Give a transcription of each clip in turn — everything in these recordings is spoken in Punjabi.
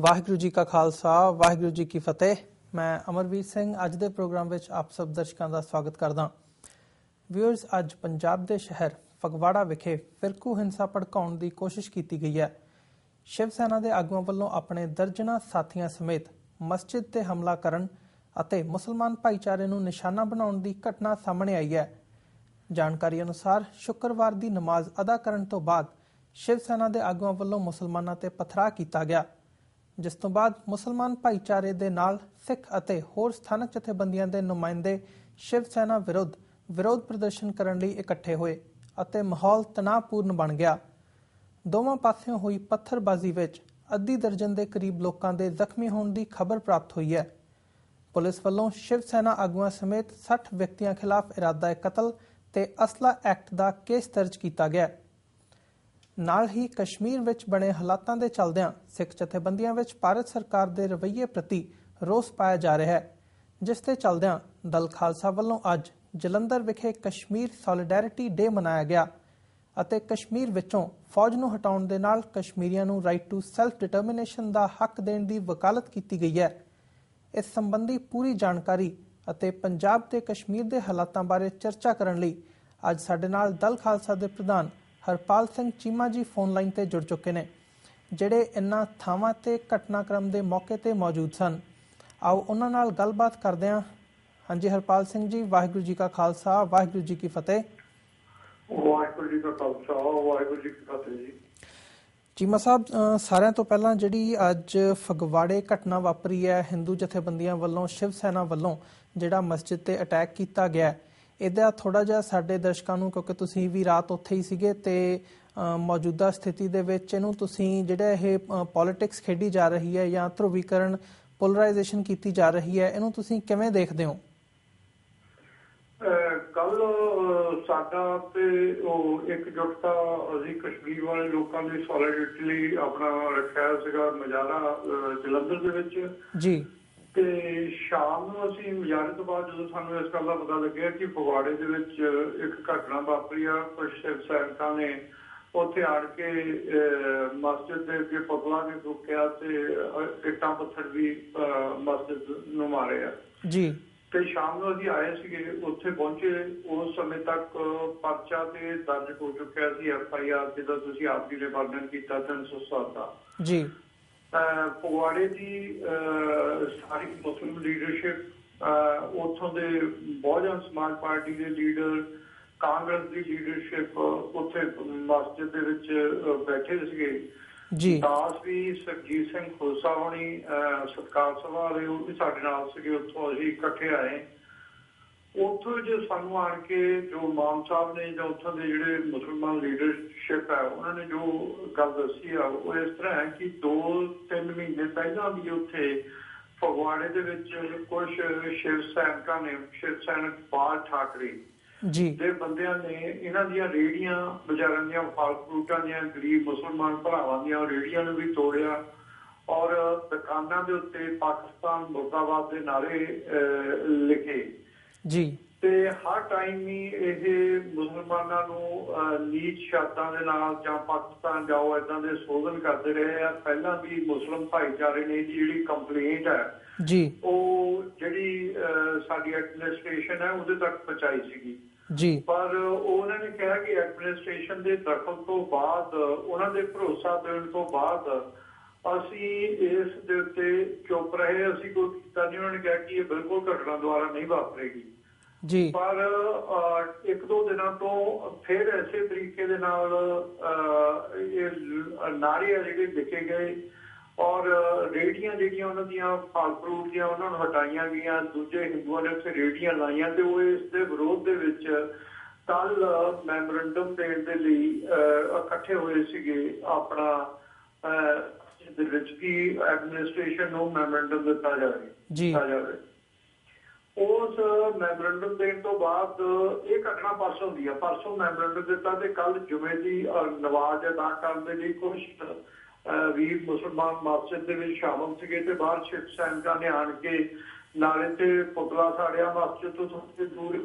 ਵਾਹਿਗੁਰੂ ਜੀ ਕਾ ਖਾਲਸਾ, ਵਾਹਿਗੁਰੂ ਜੀ ਕੀ ਫਤਿਹ। ਮੈਂ ਅਮਰਵੀਰ ਸਿੰਘ, ਅੱਜ ਦੇ ਪ੍ਰੋਗਰਾਮ ਵਿੱਚ ਆਪ ਸਭ ਦਰਸ਼ਕਾਂ ਦਾ ਸਵਾਗਤ ਕਰਦਾ ਵਿਊਅਰਸ ਅੱਜ ਪੰਜਾਬ ਦੇ ਸ਼ਹਿਰ ਫਗਵਾੜਾ ਵਿਖੇ ਫਿਰਕੂ ਹਿੰਸਾ ਭੜਕਾਉਣ ਦੀ ਕੋਸ਼ਿਸ਼ ਕੀਤੀ ਗਈ ਹੈ। ਸ਼ਿਵ ਸੈਨਾ ਦੇ ਆਗੂਆਂ ਵੱਲੋਂ ਆਪਣੇ ਦਰਜਨਾ ਸਾਥੀਆਂ ਸਮੇਤ ਮਸਜਿਦ ਤੇ ਹਮਲਾ ਕਰਨ ਅਤੇ ਮੁਸਲਮਾਨ ਭਾਈਚਾਰੇ ਨੂੰ ਨਿਸ਼ਾਨਾ ਬਣਾਉਣ ਦੀ ਘਟਨਾ ਸਾਹਮਣੇ ਆਈ ਹੈ। ਜਾਣਕਾਰੀ ਅਨੁਸਾਰ ਸ਼ੁੱਕਰਵਾਰ ਦੀ ਨਮਾਜ਼ ਅਦਾ ਕਰਨ ਤੋਂ ਬਾਅਦ ਸ਼ਿਵ ਸੈਨਾ ਦੇ ਆਗੂਆਂ ਵੱਲੋਂ ਮੁਸਲਮਾਨਾਂ ਤੇ ਪਥਰਾ ਕੀਤਾ ਗਿਆ। ਜਿਸ ਤੋਂ ਬਾਅਦ ਮੁਸਲਮਾਨ ਭਾਈਚਾਰੇ ਦੇ ਨਾਲ ਸਿੱਖ ਅਤੇ ਹੋਰ ਸਥਾਨਕ ਜਥੇਬੰਦੀਆਂ ਦੇ ਨੁਮਾਇੰਦੇ ਸ਼ਿਵ ਸੈਨਾ ਵਿਰੁੱਧ ਵਿਰੋਧ ਪ੍ਰਦਰਸ਼ਨ ਕਰਨ ਲਈ ਇਕੱਠੇ ਹੋਏ ਅਤੇ ਮਾਹੌਲ ਤਣਾਅਪੂਰਨ ਬਣ ਗਿਆ। ਦੋਵਾਂ ਪਾਸਿਓਂ ਹੋਈ ਪੱਥਰਬਾਜ਼ੀ ਵਿੱਚ ਅੱਧੀ ਦਰਜਨ ਦੇ ਕਰੀਬ ਲੋਕਾਂ ਦੇ ਜ਼ਖਮੀ ਹੋਣ ਦੀ ਖਬਰ ਪ੍ਰਾਪਤ ਹੋਈ ਹੈ। ਪੁਲਿਸ ਵੱਲੋਂ ਸ਼ਿਵ ਸੈਨਾ ਆਗੂਆਂ ਸਮੇਤ 60 ਵਿਅਕਤੀਆਂ ਖਿਲਾਫ ਇਰਾਦਾ ਕਤਲ ਤੇ ਅਸਲਾ ਐਕਟ ਦਾ ਕੇਸ ਦਰਜ ਕੀਤਾ ਗਿਆ। ਹੈ ਨਾਲ ਹੀ ਕਸ਼ਮੀਰ ਵਿੱਚ ਬਣੇ ਹਾਲਾਤਾਂ ਦੇ ਚੱਲਦਿਆਂ ਸਿੱਖ ਜਥੇਬੰਦੀਆਂ ਵਿੱਚ ਭਾਰਤ ਸਰਕਾਰ ਦੇ ਰਵੱਈਏ ਪ੍ਰਤੀ ਰੋਸ ਪਾਇਆ ਜਾ ਰਿਹਾ ਹੈ, ਜਿਸ ਦੇ ਚੱਲਦਿਆਂ ਦਲ ਖਾਲਸਾ ਵੱਲੋਂ ਅੱਜ ਜਲੰਧਰ ਵਿਖੇ ਕਸ਼ਮੀਰ ਸੋਲੀਡੈਰਿਟੀ ਡੇ ਮਨਾਇਆ ਗਿਆ ਅਤੇ ਕਸ਼ਮੀਰ ਵਿੱਚੋਂ ਫੌਜ ਨੂੰ ਹਟਾਉਣ ਦੇ ਨਾਲ ਕਸ਼ਮੀਰੀਆਂ ਨੂੰ ਰਾਈਟ ਟੂ ਸੈਲਫ ਡਿਟਰਮੀਨੇਸ਼ਨ ਦਾ ਹੱਕ ਦੇਣ ਦੀ ਵਕਾਲਤ ਕੀਤੀ ਗਈ ਹੈ। ਇਸ ਸੰਬੰਧੀ ਪੂਰੀ ਜਾਣਕਾਰੀ ਅਤੇ ਪੰਜਾਬ ਤੇ ਕਸ਼ਮੀਰ ਦੇ ਹਾਲਾਤਾਂ ਬਾਰੇ ਚਰਚਾ ਕਰਨ ਲਈ ਅੱਜ ਸਾਡੇ ਨਾਲ ਦਲ ਖਾਲਸਾ ਦੇ ਪ੍ਰਧਾਨ ਹਰਪਾਲ ਸਿੰਘ ਚੀਮਾ ਜੀ ਫੋਨ ਲਾਈਨ ਤੇ ਜੁੜ ਚੁੱਕੇ ਨੇ ਜਿਹੜੇ ਇਨ੍ਹਾਂ ਥਾਵਾਂ ਤੇ ਘਟਨਾਕ੍ਰਮ ਦੇ ਮੌਕੇ ਤੇ ਮੌਜੂਦ ਸਨ। ਆਓ ਉਹਨਾਂ ਨਾਲ ਗੱਲਬਾਤ ਕਰਦੇ ਹਾਂ। ਹਾਂਜੀ ਹਰਪਾਲ ਸਿੰਘ ਜੀ ਵਾਹਿਗੁਰੂ ਜੀ ਕਾ ਖਾਲਸਾ ਵਾਹਿਗੁਰੂ ਜੀ ਕੀ ਫਤਿਹ। ਵਾਹਿਗੁਰੂ ਜੀ ਕਾ ਖਾਲਸਾ ਵਾਹਿਗੁਰੂ ਜੀ ਕੀ ਫਤਿਹ ਜੀ। ਚੀਮਾ ਸਾਹਿਬ ਸਾਰਿਆਂ ਤੋਂ ਪਹਿਲਾਂ ਜਿਹੜੀ ਅੱਜ ਫਗਵਾੜੇ ਘਟਨਾ ਵਾਪਰੀ ਹੈ ਹਿੰਦੂ ਜਥੇਬੰਦੀਆਂ ਵੱਲੋਂ ਸ਼ਿਵ ਸੈਨਾ ਵੱਲੋਂ ਜਿਹੜਾ ਮਸਜਿਦ ਤੇ ਅਟੈਕ ਕੀਤਾ ਗਿਆ ਇਹਦਾ ਥੋੜਾ ਜਿਹਾ ਸਾਡੇ ਦਰਸ਼ਕਾਂ ਨੂੰ ਕਿਉਂਕਿ ਤੁਸੀਂ ਵੀ ਰਾਤ ਉੱਥੇ ਹੀ ਸੀਗੇ ਤੇ ਮੌਜੂਦਾ ਸਥਿਤੀ ਦੇ ਵਿੱਚ ਇਹਨੂੰ ਤੁਸੀਂ ਜਿਹੜਾ ਇਹ ਪੋਲਿਟਿਕਸ ਖੇਡੀ ਜਾ ਰਹੀ ਹੈ ਜਾਂ ਧਰੁਵੀਕਰਨ ਪੋਲਰਾਈਜੇਸ਼ਨ ਕੀਤੀ ਜਾ ਰਹੀ ਹੈ ਇਹਨੂੰ ਤੁਸੀਂ ਕਿਵੇਂ ਦੇਖਦੇ ਹੋ? ਕੱਲ ਸਾਡਾ ਤੇ ਉਹ ਇਕਜੁੱਟਤਾ ਅਸੀਂ ਕਸ਼ਮੀਰ ਵਾਲੇ ਲੋਕਾਂ ਦੀ ਸੋਲੀਡਿਟੀ ਆਪਣਾ ਰੱਖਿਆ ਸੀਗਾ ਅਹ, ਜਲੰਧਰ ਦੇ ਵਿੱਚ। ਜੀ। ਤੇ ਸ਼ਾਮ ਨੂੰ ਅਸੀਂ ਮੁਜ਼ਾਹਰੇ ਤੋਂ ਬਾਅਦ ਜਦੋਂ ਸਾਨੂੰ ਇਸ ਗੱਲ ਦਾ ਪਤਾ ਲੱਗਿਆ ਕਿ ਫਗਵਾੜੇ ਦੇ ਵਿੱਚ ਇੱਕ ਘਟਨਾ ਵਾਪਰੀ ਆ ਕੁਝ ਸ਼ਿਵ ਸੈਨਿਕਾਂ ਨੇ ਉੱਥੇ ਆੜ ਕੇ ਮਸਜਿਦ ਦੇ ਅੱਗੇ ਪਤਲਾ ਵੀ ਫੂਕਿਆ ਤੇ ਇੱਟਾਂ ਪੱਥਰ ਵੀ ਮਸਜਿਦ ਨੂੰ ਮਾਰੇ ਆ। ਜੀ। ਤੇ ਸ਼ਾਮ ਨੂੰ ਅਸੀਂ ਆਏ ਸੀਗੇ ਉੱਥੇ ਪਹੁੰਚੇ ਉਸ ਸਮੇਂ ਤੱਕ ਪਰਚਾ ਤੇ ਦਰਜ ਹੋ ਚੁੱਕਿਆ ਸੀ ਐਫ ਆਈ ਆਰ ਜਿਹਦਾ ਤੁਸੀਂ ਆਪ ਜੀ ਨੇ ਵਰਣਨ ਕੀਤਾ 307 ਦਾ। ਜੀ। ਫਗਵਾੜੇ ਦੀ ਸਾਰੀ ਮੁਸਲਿਮ ਲੀਡਰਸ਼ਿਪ ਉੱਥੋਂ ਦੇ ਬਹੁਜਨ ਸਮਾਜ ਪਾਰਟੀ ਦੇ ਲੀਡਰ ਕਾਂਗਰਸ ਦੀ ਲੀਡਰਸ਼ਿਪ ਉੱਥੇ ਮਸਜਿਦ ਦੇ ਵਿੱਚ ਬੈਠੇ ਸੀਗੇ। ਜੀ। ਦਾਸ ਵੀ ਸਰਜੀਤ ਸਿੰਘ ਖੋਸਾ ਹੋਣੀ ਸਤਕਾਰ ਸਭਾ ਵਾਲੇ ਉਹ ਵੀ ਸਾਡੇ ਨਾਲ ਸੀਗੇ ਉੱਥੋਂ ਅਸੀਂ ਇਕੱਠੇ ਆਏ। ਉੱਥੋਂ ਜੇ ਸਾਨੂੰ ਆਣ ਕੇ ਜੋ ਮਾਨ ਸਾਹਿਬ ਨੇ ਜਾਂ ਉੱਥੋਂ ਦੇ ਜਿਹੜੇ ਮੁਸਲਮਾਨ ਲੀਡਰਸ਼ਿਪ ਹੈ ਉਹਨਾਂ ਨੇ ਜੋ ਗੱਲ ਦੱਸੀ ਆ ਉਹ ਇਸ ਤਰ੍ਹਾਂ ਹੈ ਕਿ 2-3 ਮਹੀਨੇ ਪਹਿਲਾਂ ਵੀ ਉੱਥੇ ਫਗਵਾੜੇ ਦੇ ਵਿੱਚ ਕੁਝ ਸ਼ਿਵ ਸੈਨਿਕਾਂ ਨੇ ਸ਼ਿਵ ਸੈਨਿਕ ਬਾਲ ਠਾਕਰੇ ਜੀ। ਦੇ ਬੰਦਿਆਂ ਨੇ ਇਹਨਾਂ ਦੀਆਂ ਰੇੜੀਆਂ ਬਾਜ਼ਾਰਾਂ ਦੀਆਂ ਫਲ ਫਰੂਟਾਂ ਦੀਆਂ ਗਰੀਬ ਮੁਸਲਮਾਨ ਭਰਾਵਾਂ ਦੀਆਂ ਰੇੜੀਆਂ ਨੂੰ ਵੀ ਤੋੜਿਆ ਔਰ ਦੁਕਾਨਾਂ ਦੇ ਉੱਤੇ ਪਾਕਿਸਤਾਨ ਮੁਰਦਾਬਾਦ ਦੇ ਨਾਰੇ ਲਿਖੇ। ਜੀ। ਤੇ ਹਰ ਟਾਈਮ ਹੀ ਇਹ ਮੁਸਲਮਾਨਾਂ ਨੂੰ ਨੀਚ ਸ਼ਬਦਾਂ ਦੇ ਨਾਲ ਜਾਂ ਪਾਕਿਸਤਾਨ ਜਾਓ ਇਦਾਂ ਦੇ ਸੋਧਨ ਕਰਦੇ ਰਹੇ ਆ। ਪਹਿਲਾਂ ਵੀ ਮੁਸਲਮ ਭਾਈਚਾਰੇ ਨੇ ਜਿਹੜੀ ਕੰਪਲੇਂਟ ਹੈ ਜੀ। ਉਹ ਜਿਹੜੀ ਸਾਡੀ ਐਡਮਿਨਿਸਟ੍ਰੇਸ਼ਨ ਹੈ ਉਹਦੇ ਤੱਕ ਪਹੁੰਚਾਈ ਸੀਗੀ। ਜੀ। ਪਰ ਉਹਨਾਂ ਨੇ ਕਿਹਾ ਕਿ ਐਡਮਿਨਿਸਟ੍ਰੇਸ਼ਨ ਦੇ ਦਖਲ ਤੋਂ ਬਾਅਦ ਉਹਨਾਂ ਦੇ ਭਰੋਸਾ ਦੇਣ ਤੋਂ ਬਾਅਦ ਅਸੀਂ ਇਸ ਦੇ ਉੱਤੇ ਚੁੱਪ ਰਹੇ ਅਸੀਂ ਕੋਈ ਕੀਤਾ ਨਹੀਂ। ਉਹਨਾਂ ਨੇ ਕਿਹਾ ਕਿ ਇਹ ਬਿਲਕੁਲ ਘਟਨਾ ਦੁਆਰਾ ਨਹੀਂ ਵਾਪਰੇਗੀ। ਜੀ। ਪਰ ਇੱਕ ਦੋ ਦਿਨਾਂ ਤੋਂ ਫਿਰ ਐਸੇ ਤਰੀਕੇ ਦੇ ਨਾਲ ਇਹ ਨਾਰੇ ਜਿਹੜੇ ਲਿਖੇ ਗਏ ਔਰ ਰੇੜੀਆਂ ਜਿਹੜੀਆਂ ਉਹਨਾਂ ਦੀਆਂ ਫਲ ਫਰੂਟ ਦੀਆਂ ਉਹਨਾਂ ਨੂੰ ਹਟਾਈਆਂ ਗਈਆਂ। ਦੂਜੇ ਹਿੰਦੂਆਂ ਨੇ ਉੱਥੇ ਰੇੜੀਆਂ ਲਾਈਆਂ ਤੇ ਉਹ ਇਸ ਦੇ ਵਿਰੋਧ ਦੇ ਵਿੱਚ ਕੱਲ ਮੈਮੋਰੰਡਮ ਦੇਣ ਦੇ ਲਈ ਇਕੱਠੇ ਹੋਏ ਸੀਗੇ ਆਪਣਾ ਦੇ ਵਿੱਚ ਕੀ ਐਡਮਿਨਿਸਟ੍ਰੇਸ਼ਨ ਨੂੰ ਮੈਮੋਰੰਡਮ ਦਿੱਤਾ ਜਾਵੇ ਜੀ। ਉਸ ਮੈਮੋਰੰਡਮ ਦੇਣ ਤੋਂ ਬਾਅਦ ਇਹ ਘਟਨਾ ਪਰਸੋਂ ਦੀ ਆ। ਪਰਸੋਂ ਮੈਮੋਰੰਡਮ ਦਿੱਤਾ ਤੇ ਕੱਲ ਜੁਮੇ ਦੀ ਨਮਾਜ਼ ਅਦਾ ਕਰਨ ਦੇ ਲਈ ਕੁਝ ਵੀਰ ਮੁਸਲਮਾਨ ਮਸਜਿਦ ਦੇ ਵਿੱਚ ਸ਼ਾਮਲ ਸੀਗੇ ਤੇ ਬਾਹਰ ਸਿੱਖ ਸੈਨਿਕਾਂ ਨੇ ਆਣ ਕੇ ਨਾਲੇ ਤੇ ਪੁਤਲਾ ਸਾੜਿਆ ਮਸਜਿਦ ਤੋਂ ਥੋੜੀ ਦੂਰ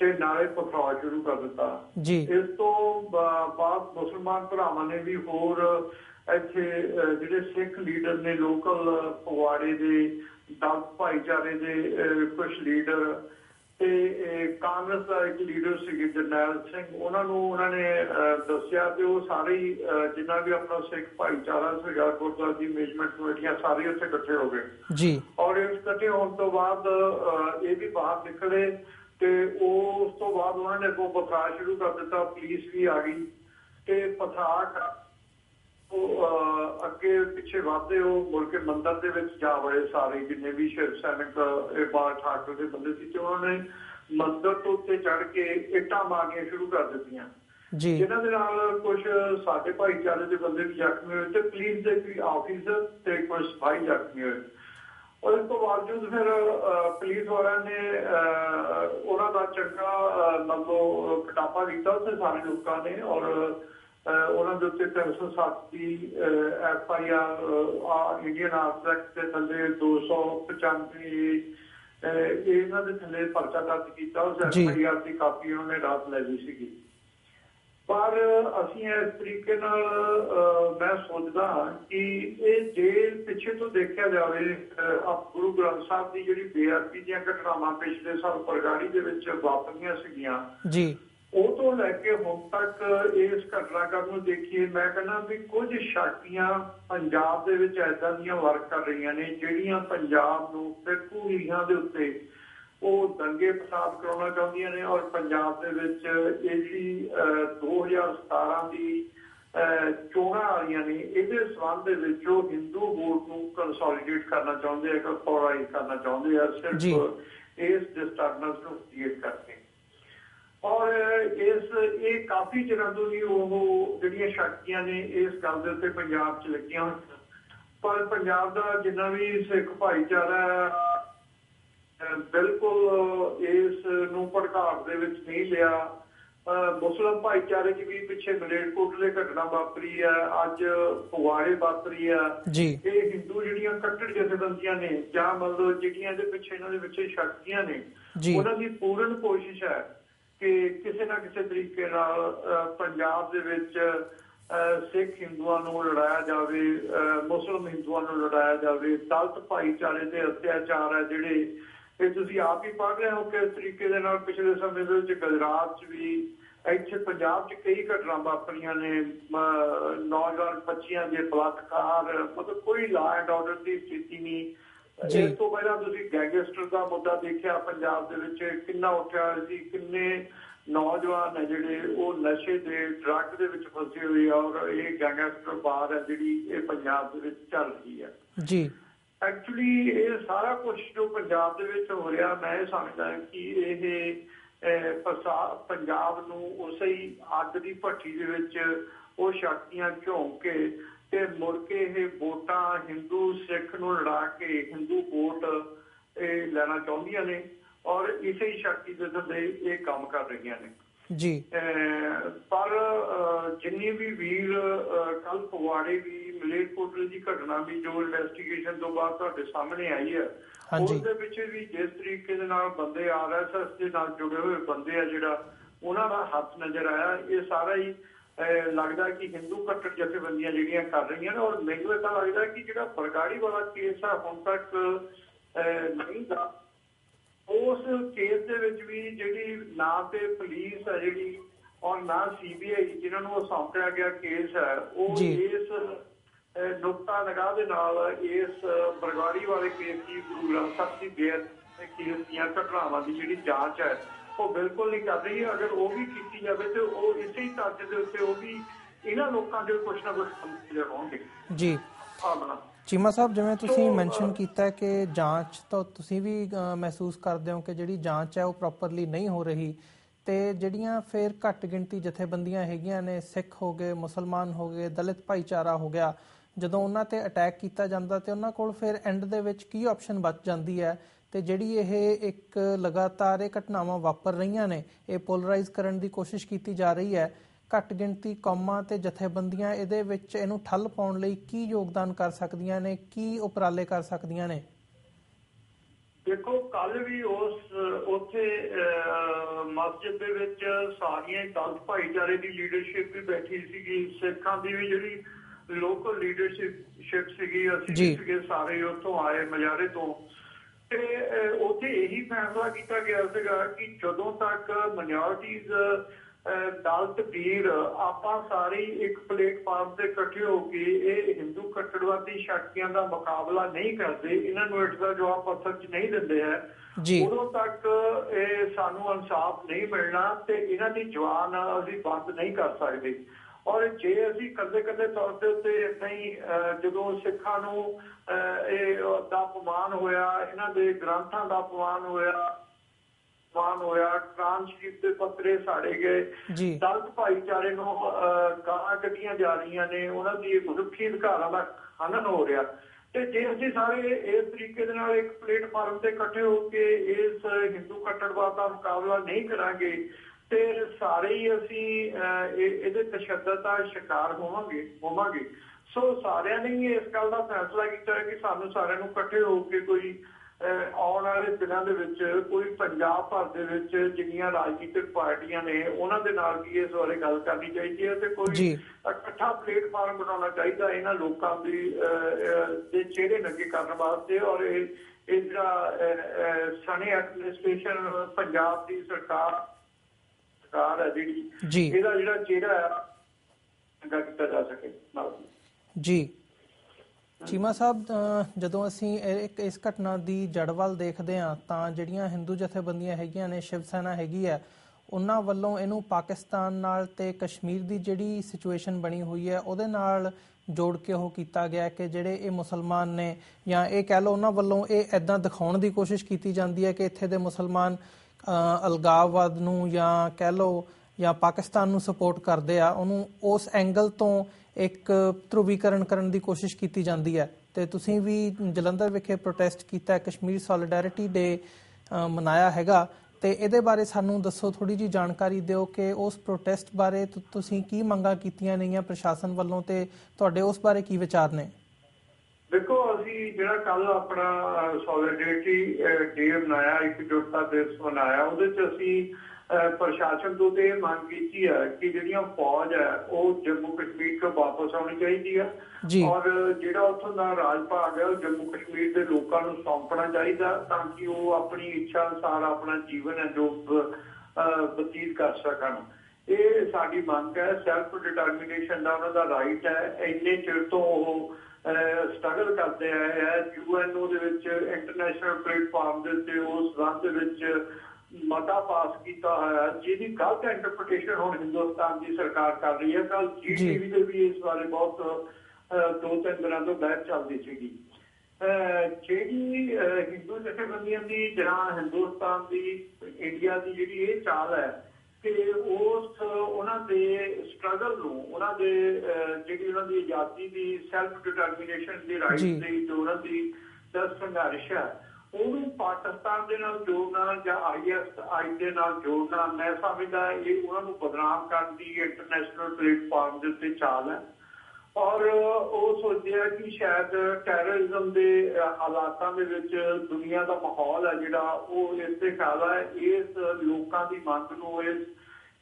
ਤੇ ਨਾਲੇ ਪਥਰਾਅ ਸ਼ੁਰੂ ਕਰ ਦਿੱਤਾ। ਜੀ। ਇਸ ਤੋਂ ਬਾਅਦ ਮੁਸਲਮਾਨ ਭਰਾਵਾਂ ਨੇ ਵੀ ਹੋਰ ਇੱਥੇ ਜਿਹੜੇ ਸਿੱਖ ਲੀਡਰ ਨੇ ਲੋਕਲ ਪਵਾੜੇ ਦੇ ਦਲ ਭਾਈਚਾਰੇ ਦੇ ਕੁਝ ਲੀਡਰ ਤੇ ਕਾਂਗਰਸ ਦਾ ਇੱਕ ਲੀਡਰ ਸੀ ਜਰਨੈਲ ਸਿੰਘ। ਉਹਨਾਂ ਨੂੰ ਉਹਨਾਂ ਨੇ ਦੱਸਿਆ ਤੇ ਉਹ ਸਾਰੇ ਜਿੰਨਾ ਵੀ ਆਪਣਾ ਸਿੱਖ ਭਾਈਚਾਰਾ ਸੀਗਾ ਗੁਰਦੁਆਰਾ ਦੀ ਮੈਨੇਜਮੈਂਟ ਕਮੇਟੀਆਂ ਸਾਰੇ ਉੱਥੇ ਇਕੱਠੇ ਹੋ ਗਏ। ਜੀ। ਔਰ ਇਸ ਇਕੱਠੇ ਹੋਣ ਤੋਂ ਬਾਅਦ ਇਹ ਵੀ ਬਾਹਰ ਨਿਕਲੇ ਤੇ ਉਹ ਉਸ ਤੋਂ ਬਾਅਦ ਉਹਨਾਂ ਨੇ ਕੋ ਪਥਰਾ ਸ਼ੁਰੂ ਕਰ ਦਿੱਤਾ ਪੁਲਿਸ ਵੀ ਆ ਗਈ ਤੇ ਪਥਰਾ ਕਰ ਉਹ ਅੱਗੇ ਪਿੱਛੇ ਵਧਦੇ ਉਹ ਮੁੜ ਕੇ ਮੰਦਰ ਦੇ ਵਿੱਚ ਜਾ ਵੜੇ ਸਾਰੇ ਜਿੰਨੇ ਵੀ ਸ਼ਿਵ ਸੈਨਿਕ ਇਹ ਬਾਲ ਠਾਕੁਰ ਦੇ ਬੰਦੇ ਸੀ ਤੇ ਉਹਨਾਂ ਨੇ ਮੰਦਰ ਤੋਂ ਉੱਤੇ ਚੜ ਕੇ ਇੱਟਾਂ ਮਾਰਨੀਆਂ ਸ਼ੁਰੂ ਕਰ ਦਿੱਤੀਆਂ। ਜੀ। ਜਿਨ੍ਹਾਂ ਦੇ ਨਾਲ ਕੁਝ ਸਾਡੇ ਭਾਈਚਾਰੇ ਦੇ ਬੰਦੇ ਵੀ ਜ਼ਖਮੀ ਹੋਏ ਤੇ ਪੁਲਿਸ ਦੇ ਵੀ ਆਫੀਸਰ ਤੇ ਕੁਝ ਸਿਪਾਹੀ ਜ਼ਖਮੀ ਹੋਏ। ਔਰ ਇਸ ਤੋਂ ਬਾਵਜੂਦ ਫਿਰ ਪੁਲਿਸ ਵਾਲਿਆਂ ਨੇ ਉਹਨਾਂ ਦਾ ਚੰਗਾ ਮਤਲਬ ਕਟਾਪਾ ਕੀਤਾ ਉੱਥੇ ਸਾਰੇ ਲੋਕਾਂ ਨੇ ਔਰ ਉਹਨਾਂ ਦੇ ਉੱਤੇ 307 ਦੀ F I R Indian arms act ਦੇ ਥੱਲੇ 295 ਅਹ, ਇਹਨਾਂ ਦੇ ਥੱਲੇ ਪਰਚਾ ਦਰਜ ਕੀਤਾ ਉਸ ਐਫ ਜੀ। ਆਈ ਆਰ ਦੀ ਕਾਪੀ ਉਹਨਾਂ ਨੇ ਰਾਤ ਲੈ ਲਈ ਸੀਗੀ ਪਰ ਅਸੀਂ ਇਸ ਤਰੀਕੇ ਨਾਲ ਮੈਂ ਸੋਚਦਾ ਹਾਂ ਕਿ ਇਹ ਜੇ ਪਿੱਛੇ ਤੋਂ ਦੇਖਿਆ ਜਾਵੇ ਆਪ ਗੁਰੂ ਗ੍ਰੰਥ ਸਾਹਿਬ ਦੀ ਜਿਹੜੀ ਬੇਅਦਬੀ ਦੀਆਂ ਘਟਨਾਵਾਂ ਪਿਛਲੇ ਸਾਲ ਬਰਗਾੜੀ ਦੇ ਵਿੱਚ ਵਾਪਰੀਆਂ ਸੀਗੀਆਂ ਜੀ ਉਹ ਤੋਂ ਲੈ ਕੇ ਹੁਣ ਤੱਕ ਇਸ ਘਟਨਾਕ੍ਰਮ ਨੂੰ ਦੇਖੀਏ ਮੈਂ ਕਹਿੰਦਾ ਵੀ ਕੁਝ ਸ਼ਕਤੀਆਂ ਪੰਜਾਬ ਦੇ ਵਿੱਚ ਐਦਾਂ ਦੀਆਂ ਵਰਕ ਕਰ ਰਹੀਆਂ ਨੇ ਜਿਹੜੀਆਂ ਪੰਜਾਬ ਨੂੰ ਫਿਰਕੂ ਲੀਹਾਂ ਦੇ ਉੱਤੇ ਉਹ ਦੰਗੇ ਫਸਾਦ ਕਰਾਉਣਾ ਚਾਹੁੰਦੀਆਂ ਨੇ ਔਰ ਪੰਜਾਬ ਦੇ ਵਿੱਚ ਇਹ ਜਿਹੜੀ ਅਹ, 2017 ਦੀ ਚੋਣਾਂ ਆ ਰਹੀਆਂ ਨੇ ਇਹਦੇ ਸੰਬੰਧ ਦੇ ਵਿੱਚ ਉਹ ਹਿੰਦੂ ਵੋਟ ਨੂੰ ਕੰਸੋਲੀਡੇਟ ਕਰਨਾ ਚਾਹੁੰਦੇ ਆ ਕਿ ਪੋਲਰਾਈਜ਼ ਕਰਨਾ ਚਾਹੁੰਦੇ ਆ। ਸਿਰਫ ਇਸ ਡਿਸਟਰਬੈਂਸ ਨੂੰ ਕ੍ਰੀਏਟ ਕਰਕੇ ਔਰ ਇਸ ਇਹ ਕਾਫੀ ਚਿਰਾਂ ਤੋਂ ਹੀ ਉਹ ਜਿਹੜੀਆਂ ਸ਼ਕਤੀਆਂ ਨੇ ਇਸ ਗੱਲ ਦੇ ਉੱਤੇ ਪੰਜਾਬ 'ਚ ਲੱਗੀਆਂ ਹੋਈਆਂ ਪਰ ਪੰਜਾਬ ਦਾ ਜਿੰਨਾ ਵੀ ਸਿੱਖ ਭਾਈਚਾਰਾ ਬਿਲਕੁਲ ਇਸ ਨੂੰ ਭੜਕਾਟ ਦੇ ਵਿੱਚ ਨਹੀਂ ਲਿਆ। ਮੁਸਲਮ ਭਾਈਚਾਰੇ 'ਚ ਵੀ ਪਿੱਛੇ ਮਲੇਰਕੋਟਲੇ ਘਟਨਾ ਵਾਪਰੀ ਹੈ ਅੱਜ ਫਗਵਾੜੇ ਵਾਪਰੀ ਹੈ। ਇਹ ਹਿੰਦੂ ਜਿਹੜੀਆਂ ਕੱਟੜ ਜਥੇਬੰਦੀਆਂ ਨੇ ਜਾਂ ਮਤਲਬ ਜਿਹੜੀਆਂ ਇਹਦੇ ਪਿੱਛੇ ਇਹਨਾਂ ਦੇ ਪਿੱਛੇ ਸ਼ਕਤੀਆਂ ਨੇ। ਉਹਨਾਂ ਦੀ ਪੂਰਨ ਕੋਸ਼ਿਸ਼ ਹੈ ਕਿ ਕਿਸੇ ਨਾ ਕਿਸੇ ਤਰੀਕੇ ਨਾਲ ਪੰਜਾਬ ਦੇ ਵਿੱਚ ਸਿੱਖ ਹਿੰਦੂਆਂ ਨੂੰ ਲੜਾਇਆ ਜਾਵੇ ਅਹ, ਹਿੰਦੂਆਂ ਨੂੰ ਲੜਾਇਆ ਜਾਵੇ ਦਲਤ ਭਾਈਚਾਰੇ ਦੇ ਅਤਿਆਚਾਰ ਹੈ ਜਿਹੜੇ ਇਹ ਤੁਸੀਂ ਆਪ ਹੀ ਪੜ੍ਹ ਰਹੇ ਹੋ ਕਿਸ ਤਰੀਕੇ ਦੇ ਨਾਲ ਪਿਛਲੇ ਸਮੇਂ ਦੇ ਵਿੱਚ ਗੁਜਰਾਤ 'ਚ ਵੀ ਇੱਥੇ ਪੰਜਾਬ 'ਚ ਕਈ ਘਟਨਾ ਵਾਪਰੀਆਂ ਨੇ ਮ, ਨੌਜਵਾਨ ਬੱਚੀਆਂ ਦੇ ਬਲਾਤਕਾਰ ਮਤਲਬ ਕੋਈ ਲਾ ਐਂਡ ਆਰਡਰ ਦੀ ਸਥਿਤੀ ਨਹੀਂ ਇਸ ਤੋਂ ਪਹਿਲਾਂ ਤੁਸੀਂ ਗੈਂਗਸਟਰ ਦਾ ਮੁੱਦਾ ਦੇਖਿਆ ਪੰਜਾਬ ਦੇ ਵਿੱਚ ਕਿੰਨਾ ਉੱਠਿਆ ਸੀ ਕਿੰਨੇ ਨੌਜਵਾਨ ਹੈ ਜਿਹੜੇ ਉਹ ਨਸ਼ੇ ਦੇ ਡਰੱਗ ਦੇ ਵਿੱਚ ਫਸੇ ਹੋਏ ਆ ਔਰ ਇਹ ਗੈਂਗਸਟਰ ਬਾਰ ਹੈ ਜਿਹੜੀ ਇਹ ਪੰਜਾਬ ਦੇ ਵਿੱਚ ਚੱਲ ਰਹੀ ਹੈ। ਜੀ। ਐਕਚੁਅਲੀ ਇਹ ਸਾਰਾ ਕੁਝ ਜੋ ਪੰਜਾਬ ਦੇ ਵਿੱਚ ਹੋ ਰਿਹਾ ਮੈਂ ਇਹ ਸਮਝਦਾ ਕਿ ਇਹ ਪੰਜਾਬ ਨੂੰ ਉਸੇ ਹੀ ਅੱਗ ਦੀ ਭੱਠੀ ਦੇ ਵਿੱਚ ਉਹ ਸ਼ਕਤੀਆਂ ਝੋਂਕ ਕੇ ਤੇ ਮੁੜ ਕੇ ਇਹ ਵੋਟਾਂ ਹਿੰਦੂ ਸਿੱਖ ਨੂੰ ਲੜਾ ਕੇ ਹਿੰਦੂ ਵੋਟ ਇਹ ਲੈਣਾ ਚਾਹੁੰਦੀਆਂ ਨੇ ਔਰ ਇਸੇ ਹੀ ਸ਼ਕਤੀ ਦੇ ਥੱਲੇ ਇਹ ਕੰਮ ਕਰ ਰਹੀਆਂ ਨੇ ਜੀ ਪਰ ਜਿੰਨੀ ਵੀ ਵੀਰ ਕੱਲ ਫਗਵਾੜੇ ਵੀ ਮਲੇਰਕੋਟਲੇ ਦੀ ਘਟਨਾ ਵੀ ਜੋ ਇਨਵੈਸਟੀਗੇਸ਼ਨ ਤੋਂ ਬਾਅਦ ਤੁਹਾਡੇ ਸਾਹਮਣੇ ਆਈ ਹੈ। ਉਸ ਦੇ ਵਿੱਚ ਵੀ ਜਿਸ ਤਰੀਕੇ ਦੇ ਨਾਲ ਬੰਦੇ ਆਰਐਸਐਸ ਦੇ ਨਾਲ ਜੁੜੇ ਹੋਏ ਬੰਦੇ ਆ ਜਿਹੜਾ ਉਹਨਾਂ ਦਾ ਹੱਥ ਨਜ਼ਰ ਆਇਆ ਇਹ ਸਾਰਾ ਹੀ ਲੱਗਦਾ ਕਿ ਹਿੰਦੂ ਕੱਟੜ ਜਥੇਬੰਦੀਆਂ ਜਿਹੜੀਆਂ ਕਰ ਰਹੀਆਂ ਨੇ ਔਰ ਮੈਨੂੰ ਇਹ ਤਾਂ ਲੱਗਦਾ ਕਿ ਜਿਹੜਾ ਬਰਗਾੜੀ ਵਾਲਾ ਕੇਸ ਆ ਹੁਣ ਤੱਕ ਨਹੀਂ ਦਾ ਉਸ ਕੇਸ ਦੇ ਵਿੱਚ ਵੀ ਜਿਹੜੀ ਨਾ ਤੇ ਪੁਲਿਸ ਹੈ ਜਿਹੜੀ ਔਰ ਨਾ ਸੀਬੀਆਈ ਜਿਨ੍ਹਾਂ ਨੂੰ ਸੌਂਪਿਆ ਗਿਆ ਕੇਸ ਹੈ ਉਹ। ਇਸ ਨੁਕਤਾ ਨਿਗਾਹ ਦੇ ਨਾਲ ਇਸ ਬਰਗਾੜੀ ਵਾਲੇ ਕੇਸ ਦੀ ਗੁਰੂ ਗ੍ਰੰਥ ਸਾਹਿਬ ਦੇ ਕੇਸ ਦੀਆਂ ਘਟਨਾਵਾਂ ਦੀ ਜਿਹੜੀ ਜਾਂਚ ਹੈ ਉਹ ਬਿਲਕੁਲ ਨਹੀਂ ਕਰ ਰਹੀ। ਅਗਰ ਉਹ ਵੀ ਕੀਤੀ ਜਾਵੇ ਤੇ ਉਹ ਇਸੇ ਹੀ ਤੱਜ ਦੇ ਉੱਤੇ ਉਹ ਵੀ ਇਹਨਾਂ ਲੋਕਾਂ ਦੇ ਕੁਝ ਨਾ ਕੁਝ ਸਮਝਦੇ ਹੋਣਗੇ। ਜੀ। ਚੀਮਾ ਸਾਹਿਬ ਜਿਵੇਂ ਤੁਸੀਂ ਮੈਂਸ਼ਨ ਕੀਤਾ ਕਿ ਜਾਂਚ ਤਾਂ ਤੁਸੀਂ ਵੀ ਮਹਿਸੂਸ ਕਰਦੇ ਹੋ ਕਿ ਜਿਹੜੀ ਜਾਂਚ ਹੈ ਉਹ ਪ੍ਰੋਪਰਲੀ ਨਹੀਂ ਹੋ ਰਹੀ ਤੇ ਜਿਹੜੀਆਂ ਫਿਰ ਘੱਟ ਗਿਣਤੀ ਜਥੇਬੰਦੀਆਂ ਹੈਗੀਆਂ ਨੇ ਸਿੱਖ ਹੋ ਗਏ ਮੁਸਲਮਾਨ ਹੋ ਗਏ ਦਲਿਤ ਭਾਈਚਾਰਾ ਹੋ ਗਿਆ ਜਦੋਂ ਉਹਨਾਂ ਤੇ ਅਟੈਕ ਕੀਤਾ ਜਾਂਦਾ ਤੇ ਉਹਨਾਂ ਕੋਲ ਫਿਰ ਐਂਡ ਦੇ ਵਿੱਚ ਕੀ ਆਪਸ਼ਨ ਬਚ ਜਾਂਦੀ ਹੈ? ਤੇ ਜਿਹੜੀ ਇਹ ਇੱਕ ਲਗਾਤਾਰ ਇਹ ਘਟਨਾਵਾਂ ਵਾਪਰ ਰਹੀਆਂ ਨੇ ਇਹ ਪੋਲਰਾਈਜ਼ ਕਰਨ ਦੀ ਕੋਸ਼ਿਸ਼ ਕੀਤੀ ਜਾ ਰਹੀ ਹੈ ਘੱਟ ਗਿਣਤੀ ਕੌਮਾਂ ਤੇ ਜਥੇਬੰਦੀਆਂ ਇਹਦੇ ਵਿੱਚ ਇਹਨੂੰ ਠੱਲ ਪਾਉਣ ਲਈ ਕੀ ਯੋਗਦਾਨ ਕਰ ਸਕਦੀਆਂ ਨੇ ਕੀ ਉਪਰਾਲੇ ਕਰ ਸਕਦੀਆਂ ਨੇ ਦੇਖੋ ਕੱਲ ਵੀ ਉਸ ਉੱਥੇ ਮਸਜਿਦ ਦੇ ਵਿੱਚ ਸਾਰੀਆਂ ਹੀ ਦਲਿਤ ਭਾਈਚਾਰੇ ਦੀ ਲੀਡਰਸ਼ਿਪ ਵੀ ਬੈਠੀ ਸੀਗੀ ਸਿੱਖਾਂ ਦੀ ਵੀ ਜਿਹੜੀ ਲੋਕਲ ਲੀਡਰਸ਼ਿਪ ਸੀਗੀ ਅਸੀਂ। ਸੀਗੇ ਸਾਰੇ ਉੱਥੋਂ ਆਏ ਮਜਾਰੇ ਤੋਂ ਤੇ ਉੱਥੇ ਇਹੀ ਫੈਸਲਾ ਕੀਤਾ ਗਿਆ ਸੀਗਾ ਕਿ ਜਦੋਂ ਤੱਕ ਮਿਨੋਰਟੀਜ਼ ਦਲਤ ਵੀਰ ਆਪਾਂ ਸਾਰੇ ਇੱਕ ਪਲੇਟਫਾਰਮ ਤੇ ਇਕੱਠੇ ਹੋ ਕੇ ਇਹ ਹਿੰਦੂ ਕੱਟੜਵਾਦੀ ਸ਼ਕਤੀਆਂ ਦਾ ਮੁਕਾਬਲਾ ਨਹੀਂ ਕਰਦੇ ਇਹਨਾਂ ਨੂੰ ਇਸ ਦਾ ਜਵਾਬ ਪੱਥਰ 'ਚ ਨਹੀਂ ਦਿੰਦੇ ਹੈ ਜੀ। ਉਦੋਂ ਤੱਕ ਇਹ ਸਾਨੂੰ ਇਨਸਾਫ ਨਹੀਂ ਮਿਲਣਾ ਤੇ ਇਹਨਾਂ ਦੀ ਜਵਾਨ ਅਸੀਂ ਬੰਦ ਨਹੀਂ ਕਰ ਸਕਦੇ ਔਰ ਜੇ ਅਸੀਂ ਕੱਲੇ ਕੱਲੇ ਤੌਰ ਤੇ ਉੱਤੇ ਏਦਾਂ ਹੀ ਜਦੋਂ ਸਿੱਖਾਂ ਨੂੰ ਇਹ ਦਾ ਅਪਮਾਨ ਹੋਇਆ ਇਹਨਾਂ ਦੇ ਗ੍ਰੰਥਾਂ ਦਾ ਅਪਮਾਨ ਹੋਇਆ ਅਪਮਾਨ ਹੋਇਆ ਸ਼ਰੀਫ ਦੇ ਪੱਤਰੇ ਸਾੜੇ ਗਏ ਦਲਿਤ ਭਾਈਚਾਰੇ ਨੂੰ ਗਾਲਾਂ ਕੱਢੀਆਂ ਜਾ ਰਹੀਆਂ ਨੇ ਉਹਨਾਂ ਦੀ ਮਨੁੱਖੀ ਅਧਿਕਾਰਾਂ ਦਾ ਖਨਨ ਹੋ ਰਿਹਾ। ਤੇ ਜੇ ਅਸੀਂ ਸਾਰੇ ਇਸ ਤਰੀਕੇ ਦੇ ਨਾਲ ਇੱਕ ਪਲੇਟਫਾਰਮ ਤੇ ਇਕੱਠੇ ਹੋ ਕੇ ਇਸ ਹਿੰਦੂ ਕੱਟੜਵਾਦ ਦਾ ਮੁਕਾਬਲਾ ਨਹੀਂ ਕਰਾਂਗੇ ਤੇ ਸਾਰੇ ਹੀ ਅਸੀਂ ਇਹਦੇ ਤਸ਼ੱਦਦ ਦਾ ਸ਼ਿਕਾਰ ਹੋਵਾਂਗੇ ਹੋਵਾਂਗੇ ਸੋ ਸਾਰਿਆਂ ਨੇ ਹੀ ਇਸ ਗੱਲ ਦਾ ਫੈਸਲਾ ਕੀਤਾ ਹੈ ਕਿ ਸਾਨੂੰ ਸਾਰਿਆਂ ਨੂੰ ਇਕੱਠੇ ਹੋ ਕੇ ਕੋਈ ਆਉਣ ਵਾਲੇ ਦਿਨਾਂ ਦੇ ਵਿੱਚ ਕੋਈ ਪੰਜਾਬ ਭਰ ਦੇ ਵਿੱਚ ਜਿੰਨੀਆਂ ਰਾਜਨੀਤਿਕ ਪਾਰਟੀਆਂ ਨੇ ਉਹਨਾਂ ਦੇ ਨਾਲ ਵੀ ਇਸ ਬਾਰੇ ਗੱਲ ਕਰਨੀ ਚਾਹੀਦੀ ਹੈ ਤੇ ਕੋਈ। ਇਕੱਠਾ ਪਲੇਟਫਾਰਮ ਬਣਾਉਣਾ ਚਾਹੀਦਾ ਇਹਨਾਂ ਲੋਕਾਂ ਦੀ ਦੇ ਚਿਹਰੇ ਨੱਗੇ ਕਰਨ ਵਾਸਤੇ ਔਰ ਇਹ ਇਹ ਜਿਹੜਾ ਸਨੀ ਐਡਮਿਨਿਸਟ੍ਰੇਸ਼ਨ ਪੰਜਾਬ ਦੀ ਸਰਕਾਰ ਸਰਕਾਰ ਹੈ ਜਿਹੜੀ। ਇਹਦਾ ਜਿਹੜਾ ਚਿਹਰਾ ਹੈ ਨੰਗਾ ਕੀਤਾ ਜਾ ਸਕੇ। ਜੀ। ਚੀਮਾ ਸਾਹਿਬ ਜਦੋਂ ਅਸੀਂ ਇੱਕ ਇਸ ਘਟਨਾ ਦੀ ਜੜ ਵੱਲ ਦੇਖਦੇ ਹਾਂ ਤਾਂ ਜਿਹੜੀਆਂ ਹਿੰਦੂ ਜਥੇਬੰਦੀਆਂ ਹੈਗੀਆਂ ਨੇ ਸ਼ਿਵ ਸੈਨਾ ਹੈਗੀ ਹੈ ਉਹਨਾਂ ਵੱਲੋਂ ਇਹਨੂੰ ਪਾਕਿਸਤਾਨ ਨਾਲ ਤੇ ਕਸ਼ਮੀਰ ਦੀ ਜਿਹੜੀ ਸਿਚੁਏਸ਼ਨ ਬਣੀ ਹੋਈ ਹੈ ਉਹਦੇ ਨਾਲ ਜੋੜ ਕੇ ਉਹ ਕੀਤਾ ਗਿਆ ਕਿ ਜਿਹੜੇ ਇਹ ਮੁਸਲਮਾਨ ਨੇ ਜਾਂ ਇਹ ਕਹਿ ਲਓ ਉਹਨਾਂ ਵੱਲੋਂ ਇਹ ਐਦਾਂ ਦਿਖਾਉਣ ਦੀ ਕੋਸ਼ਿਸ਼ ਕੀਤੀ ਜਾਂਦੀ ਹੈ ਕਿ ਇੱਥੇ ਦੇ ਮੁਸਲਮਾਨ ਅਲਗਾਵਵਾਦ ਨੂੰ ਜਾਂ ਕਹਿ ਲਓ ਜਾਂ ਪਾਕਿਸਤਾਨ ਨੂੰ ਸਪੋਰਟ ਕਰਦੇ ਆ, ਉਹਨੂੰ ਉਸ ਐਂਗਲ ਤੋਂ ਇੱਕ ਧਰੁਵੀਕਰਨ ਕਰਨ ਦੀ ਕੋਸ਼ਿਸ਼ ਕੀਤੀ ਜਾਂਦੀ ਹੈ। ਤੇ ਤੁਸੀਂ ਵੀ ਜਲੰਧਰ ਵਿਖੇ ਪ੍ਰੋਟੈਸਟ ਕੀਤਾ, ਕਸ਼ਮੀਰ ਸੋਲੀਡੈਰਿਟੀ ਡੇ ਮਨਾਇਆ ਹੈਗਾ। ਤੇ ਇਹਦੇ ਬਾਰੇ ਸਾਨੂੰ ਦੱਸੋ ਥੋੜੀ ਜੀ ਜਾਣਕਾਰੀ ਦਿਓ ਕਿ ਉਸ ਪ੍ਰੋਟੈਸਟ ਬਾਰੇ ਤੁਸੀਂ ਕੀ ਮੰਗਾਂ ਕੀਤੀਆਂ ਨੇਗੀਆਂ ਪ੍ਰਸ਼ਾਸਨ ਵੱਲੋਂ ਤੇ ਤੁਹਾਡੇ ਉਸ ਬਾਰੇ ਕੀ ਵਿਚਾਰ ਨੇ? ਦੇਖੋ ਅਸੀਂ ਜਿਹੜਾ ਕੱਲ ਆਪਣਾ ਸੋਲਿਡਰਿਟੀ ਡੇ ਮਨਾਇਆ ਇਕਜੁੱਟਤਾ ਦਿਵਸ ਮਨਾਇਆ ਉਹਦੇ ਚ ਅਸੀਂ ਪ੍ਰਸ਼ਾਸਨ ਤੋਂ ਤੇ ਇਹ ਮੰਗ ਕੀਤੀ ਹੈ ਕਿ ਜਿਹੜੀਆਂ ਫੌਜ ਹੈ ਉਹ ਜੰਮੂ ਕਸ਼ਮੀਰ ਤੋਂ ਵਾਪਸ ਆਉਣੀ ਚਾਹੀਦੀ ਹੈ। ਔਰ ਜਿਹੜਾ ਉੱਥੋਂ ਦਾ ਰਾਜ ਭਾਗ ਹੈ ਉਹ ਜੰਮੂ ਕਸ਼ਮੀਰ ਦੇ ਲੋਕਾਂ ਨੂੰ ਸੌਂਪਣਾ ਚਾਹੀਦਾ ਤਾਂ ਕਿ ਉਹ ਆਪਣੀ ਇੱਛਾ ਅਨੁਸਾਰ ਆਪਣਾ ਜੀਵਨ ਹੈ ਜੋ ਬਤੀਤ ਕਰ ਸਕਣ ਇਹ ਸਾਡੀ ਮੰਗ ਹੈ ਸੈਲਫ ਡਿਟਰਮੀਨੇਸ਼ਨ ਦਾ ਉਹਨਾਂ ਦਾ ਰਾਈਟ ਹੈ ਇੰਨੇ ਚਿਰ ਤੋਂ ਉਹ ਸਟਰਗਲ ਕਰਦੇ ਆਏ ਹੈ ਯੂਐਨਓ ਦੇ ਵਿੱਚ ਇੰਟਰਨੈਸ਼ਨਲ ਪਲੇਟਫਾਰਮ ਦੇ ਉੱਤੇ ਉਸ ਸੰਬੰਧ ਦੇ ਵਿੱਚ ਮਤਾ ਪਾਸ ਕੀਤਾ ਹੋਇਆ ਜਿਹਦੀ ਗਲਤ ਇੰਟਰਪ੍ਰੀਟੇਸ਼ਨ ਹੁਣ ਹਿੰਦੁਸਤਾਨ ਦੀ ਸਰਕਾਰ ਕਰ ਰਹੀ ਹੈ ਕੱਲ ਜੀ। ਜੀਟੀਵੀ ਦੇ ਵੀ ਇਸ ਬਾਰੇ ਬਹੁਤ ਦੋ ਤਿੰਨ ਦਿਨਾਂ ਤੋਂ ਬਹਿਸ ਚੱਲਦੀ ਸੀਗੀ ਜਿਹੜੀ ਹਿੰਦੂ ਜਥੇਬੰਦੀਆਂ ਦੀ ਜਾਂ ਹਿੰਦੁਸਤਾਨ ਦੀ ਇੰਡੀਆ ਦੀ ਜਿਹੜੀ ਇਹ ਚਾਲ ਹੈ ਕਿ ਉਸ ਉਹਨਾਂ ਦੇ ਸਟਰਗਲ ਨੂੰ ਉਹਨਾਂ ਦੇ ਜਿਹੜੀ ਉਹਨਾਂ ਦੀ ਆਜ਼ਾਦੀ ਦੀ ਸੈਲਫ ਡਿਟਰਮੀਨੇਸ਼ਨ ਦੀ ਰਾਈਟ। ਦੀ ਜੋ ਉਹਨਾਂ ਦੀ ਸੰਘਰਸ਼ ਹੈ ਉਹਨੂੰ ਪਾਕਿਸਤਾਨ ਦੇ ਨਾਲ ਜੋੜਨਾ ਜਾਂ ਆਈਐਸਆਈ ਦੇ ਨਾਲ ਜੋੜਨਾ ਮੈਂ ਸਮਝਦਾ ਇਹ ਉਹਨਾਂ ਨੂੰ ਬਦਨਾਮ ਕਰਨ ਦੀ ਇੰਟਰਨੈਸ਼ਨਲ ਪਲੇਟਫਾਰਮ ਦੇ ਉੱਤੇ ਚਾਲ ਹੈ ਔਰ ਉਹ ਸੋਚਿਆ ਕਿ ਸ਼ਾਇਦ ਟੈਰਰਿਜ਼ਮ ਦੇ ਹਾਲਾਤਾਂ ਦੇ ਵਿੱਚ ਦੁਨੀਆ ਦਾ ਮਾਹੌਲ ਹੈ ਜਿਹੜਾ ਉਹ ਇਸ ਤੇ ਖਿਆਲ ਹੈ ਇਸ ਲੋਕਾਂ ਦੀ ਮੰਗ ਨੂੰ ਇਸ